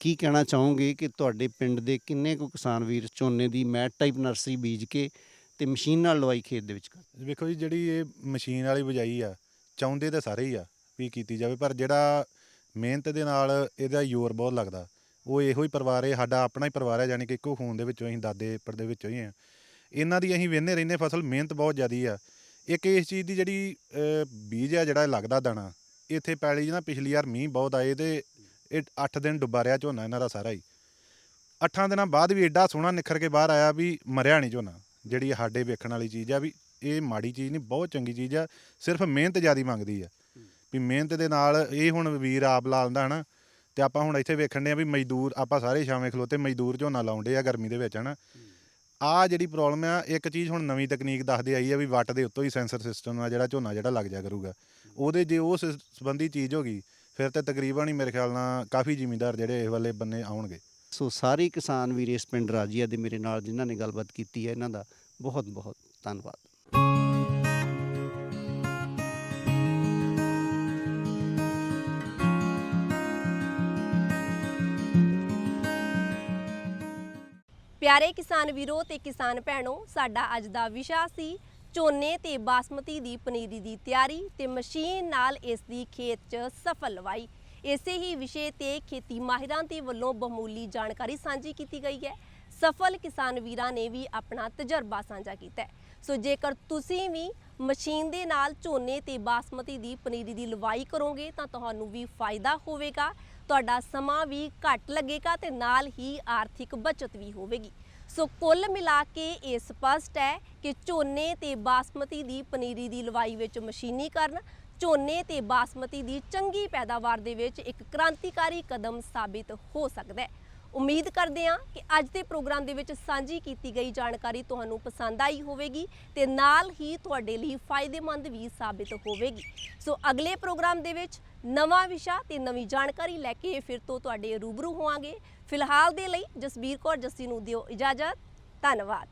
ਕੀ ਕਹਿਣਾ ਚਾਹੋਗੇ ਕਿ ਤੁਹਾਡੇ ਪਿੰਡ ਦੇ ਕਿੰਨੇ ਕੁ ਕਿਸਾਨ ਵੀਰ ਝੋਨੇ ਦੀ ਮੈਟ ਟਾਈਪ ਨਰਸਰੀ ਬੀਜ ਕੇ ਤੇ ਮਸ਼ੀਨ ਨਾਲ ਲਵਾਈ ਖੇਤ ਦੇ ਵਿੱਚ ਕਰ ਵੇਖੋ ਜੀ ਜਿਹੜੀ ਇਹ ਮਸ਼ੀਨ ਵਾਲੀ ਬਜਾਈ ਆ ਚਾਹੁੰਦੇ ਤਾਂ ਸਾਰੇ ਹੀ ਆ ਵੀ ਕੀਤੀ ਜਾਵੇ ਪਰ ਜਿਹੜਾ ਮਿਹਨਤ ਦੇ ਨਾਲ ਇਹਦਾ ਜ਼ੋਰ ਬਹੁਤ ਲੱਗਦਾ। ਉਹ ਇਹੋ ਹੀ ਪਰਿਵਾਰ ਹੈ, ਸਾਡਾ ਆਪਣਾ ਹੀ ਪਰਿਵਾਰ ਹੈ ਯਾਨੀ ਕਿ ਇੱਕੋ ਖੂਨ ਦੇ ਵਿੱਚੋਂ ਅਸੀਂ ਦਾਦੇ ਪੜਦੇ ਵਿੱਚੋਂ ਹੀ ਆ ਇਹਨਾਂ ਦੀ ਅਸੀਂ ਵੇਖਦੇ ਰਹਿੰਦੇ ਫਸਲ ਮਿਹਨਤ ਬਹੁਤ ਜ਼ਿਆਦੀ ਆ। ਇੱਕ ਇਸ ਚੀਜ਼ ਦੀ ਜਿਹੜੀ ਬੀਜ ਆ ਜਿਹੜਾ ਲੱਗਦਾ ਦਾਣਾ, ਇੱਥੇ ਪੈਲੀ 'ਚ ਨਾ ਪਿਛਲੀ ਵਾਰ ਮੀਂਹ ਬਹੁਤ ਆਏ ਤੇ ਇਹ 8 ਦਿਨ ਡੁੱਬਾ ਰਿਹਾ ਝੋਨਾ ਇਹਨਾਂ ਦਾ ਸਾਰਾ ਹੀ। ਅੱਠਾਂ ਦਿਨਾਂ ਬਾਅਦ ਵੀ ਐਡਾ ਸੋਹਣਾ ਨਿਖਰ ਕੇ ਬਾਹਰ ਆਇਆ ਵੀ ਮਰਿਆ ਨਹੀਂ ਝੋਨਾ, ਜਿਹੜੀ ਸਾਡੇ ਵੇਖਣ ਵਾਲੀ ਚੀਜ਼ ਆ ਵੀ ਇਹ ਮਾੜੀ ਚੀਜ਼ ਨਹੀਂ, ਬਹੁਤ ਚੰਗੀ ਚੀਜ਼ ਆ, ਸਿਰਫ ਮਿਹਨਤ ਜ਼ਿਆਦੀ ਮੰਗਦੀ ਆ। ਵੀ ਮਿਹਨਤ ਦੇ ਨਾਲ ਇਹ ਹੁਣ ਵੀਰ ਆਪ ਲਾ ਲੈਂਦਾ ਹਨਾ ਤੇ ਆਪਾਂ ਹੁਣ ਇੱਥੇ ਵੇਖਣ ਦੇ ਆ ਵੀ ਮਜ਼ਦੂਰ ਆਪਾਂ ਸਾਰੇ ਛਾਵੇਂ ਖਲੋਤੇ ਮਜ਼ਦੂਰ ਝੋਨਾ ਲਾਉਂਦੇ ਆ ਗਰਮੀ ਦੇ ਵਿੱਚ ਹਨਾ? ਆ ਜਿਹੜੀ ਪ੍ਰੋਬਲਮ ਆ ਇੱਕ ਚੀਜ਼ ਹੁਣ ਨਵੀਂ ਤਕਨੀਕ ਦੱਸਦੇ ਆਈ ਆ ਵੀ ਵੱਟ ਦੇ ਉੱਤੋਂ ਹੀ ਸੈਂਸਰ ਸਿਸਟਮ ਆ ਜਿਹੜਾ ਝੋਨਾ ਜਿਹੜਾ ਲੱਗ ਜਾ ਕਰੂਗਾ। ਉਹਦੇ ਜੇ ਉਸ ਸੰਬੰਧੀ ਚੀਜ਼ ਹੋ ਗਈ ਫਿਰ ਤੇ ਤਕਰੀਬਨ ਹੀ ਮੇਰੇ ਖਿਆਲ ਨਾਲ ਕਾਫੀ ਜ਼ਿਮੀਂਦਾਰ ਜਿਹੜੇ ਇਸ ਵਾਲੇ ਬੰਨੇ ਆਉਣਗੇ। ਸੋ ਸਾਰੇ ਕਿਸਾਨ ਵੀਰ ਇਸ ਪਿੰਡ ਰਾਜੀਆ ਦੇ ਮੇਰੇ ਨਾਲ ਜਿਨ੍ਹਾਂ ਨੇ ਗੱਲਬਾਤ ਕੀਤੀ ਹੈ ਇਹਨਾਂ ਦਾ ਬਹੁਤ ਬਹੁਤ ਧੰਨਵਾਦ। ਪਿਆਰੇ ਕਿਸਾਨ ਵੀਰੋ ਤੇ ਕਿਸਾਨ ਭੈਣੋ, ਸਾਡਾ ਅੱਜ ਦਾ ਵਿਸ਼ਾ ਸੀ ਝੋਨੇ ਤੇ ਬਾਸਮਤੀ ਦੀ ਪਨੀਰੀ ਦੀ ਤਿਆਰੀ ਤੇ ਮਸ਼ੀਨ ਨਾਲ ਇਸ ਦੀ ਖੇਤ 'ਚ ਸਫਲ ਲਵਾਈ। ਇਸੇ ਹੀ ਵਿਸ਼ੇ ਤੇ ਖੇਤੀ ਮਾਹਿਰਾਂ ਦੇ ਵੱਲੋਂ ਬਹੁਮੂਲੀ ਜਾਣਕਾਰੀ ਸਾਂਝੀ ਕੀਤੀ ਗਈ ਹੈ। ਸਫਲ ਕਿਸਾਨ ਵੀਰਾਂ ਨੇ ਵੀ ਆਪਣਾ ਤਜਰਬਾ ਸਾਂਝਾ ਕੀਤਾ ਹੈ। ਸੋ ਜੇਕਰ ਤੁਸੀਂ ਵੀ ਮਸ਼ੀਨ ਦੇ ਨਾਲ ਝੋਨੇ ਤੇ ਬਾਸਮਤੀ ਦੀ ਪਨੀਰੀ ਦੀ ਲਵਾਈ ਕਰੋਗੇ, ਤਾਂ ਤੁਹਾਨੂੰ ਵੀ ਫਾਇਦਾ ਹੋਵੇਗਾ। ਤੁਹਾਡਾ ਸਮਾਂ ਵੀ ਘੱਟ ਲੱਗੇਗਾ ਤੇ ਨਾਲ ਹੀ ਆਰਥਿਕ ਬਚਤ ਵੀ ਹੋਵੇਗੀ। ਸੋ ਕੁੱਲ ਮਿਲਾ ਕੇ ਇਹ ਸਪਸ਼ਟ ਹੈ ਕਿ ਝੋਨੇ ਤੇ ਬਾਸਮਤੀ ਦੀ ਪਨੀਰੀ ਦੀ ਲਵਾਈ ਵਿੱਚ ਮਸ਼ੀਨੀਕਰਨ, ਝੋਨੇ ਤੇ ਬਾਸਮਤੀ ਦੀ ਚੰਗੀ ਪੈਦਾਵਾਰ ਦੇ ਵਿੱਚ ਇੱਕ ਕ੍ਰਾਂਤੀਕਾਰੀ ਕਦਮ ਸਾਬਿਤ ਹੋ ਸਕਦਾ ਹੈ। ਉਮੀਦ ਕਰਦੇ ਹਾਂ ਕਿ ਅੱਜ ਦੇ ਪ੍ਰੋਗਰਾਮ ਦੇ ਵਿੱਚ ਸਾਂਝੀ ਕੀਤੀ ਗਈ ਜਾਣਕਾਰੀ ਤੁਹਾਨੂੰ ਪਸੰਦ ਆਈ ਹੋਵੇਗੀ ਤੇ ਨਾਲ ਹੀ ਤੁਹਾਡੇ ਲਈ ਫਾਇਦੇਮੰਦ ਵੀ ਸਾਬਿਤ ਹੋਵੇਗੀ। ਸੋ ਅਗਲੇ ਪ੍ਰੋਗਰਾਮ ਦੇ ਵਿੱਚ ਨਵਾਂ ਵਿਸ਼ਾ ਤੇ ਨਵੀਂ ਜਾਣਕਾਰੀ ਲੈ ਕੇ ਫਿਰ ਤੋਂ ਤੁਹਾਡੇ ਰੂਬਰੂ ਹੋਵਾਂਗੇ। ਫਿਲਹਾਲ ਦੇ ਲਈ ਜਸਬੀਰ ਕੌਰ ਜੱਸੀ ਨੂੰ ਦਿਓ ਇਜਾਜ਼ਤ ਧੰਨਵਾਦ।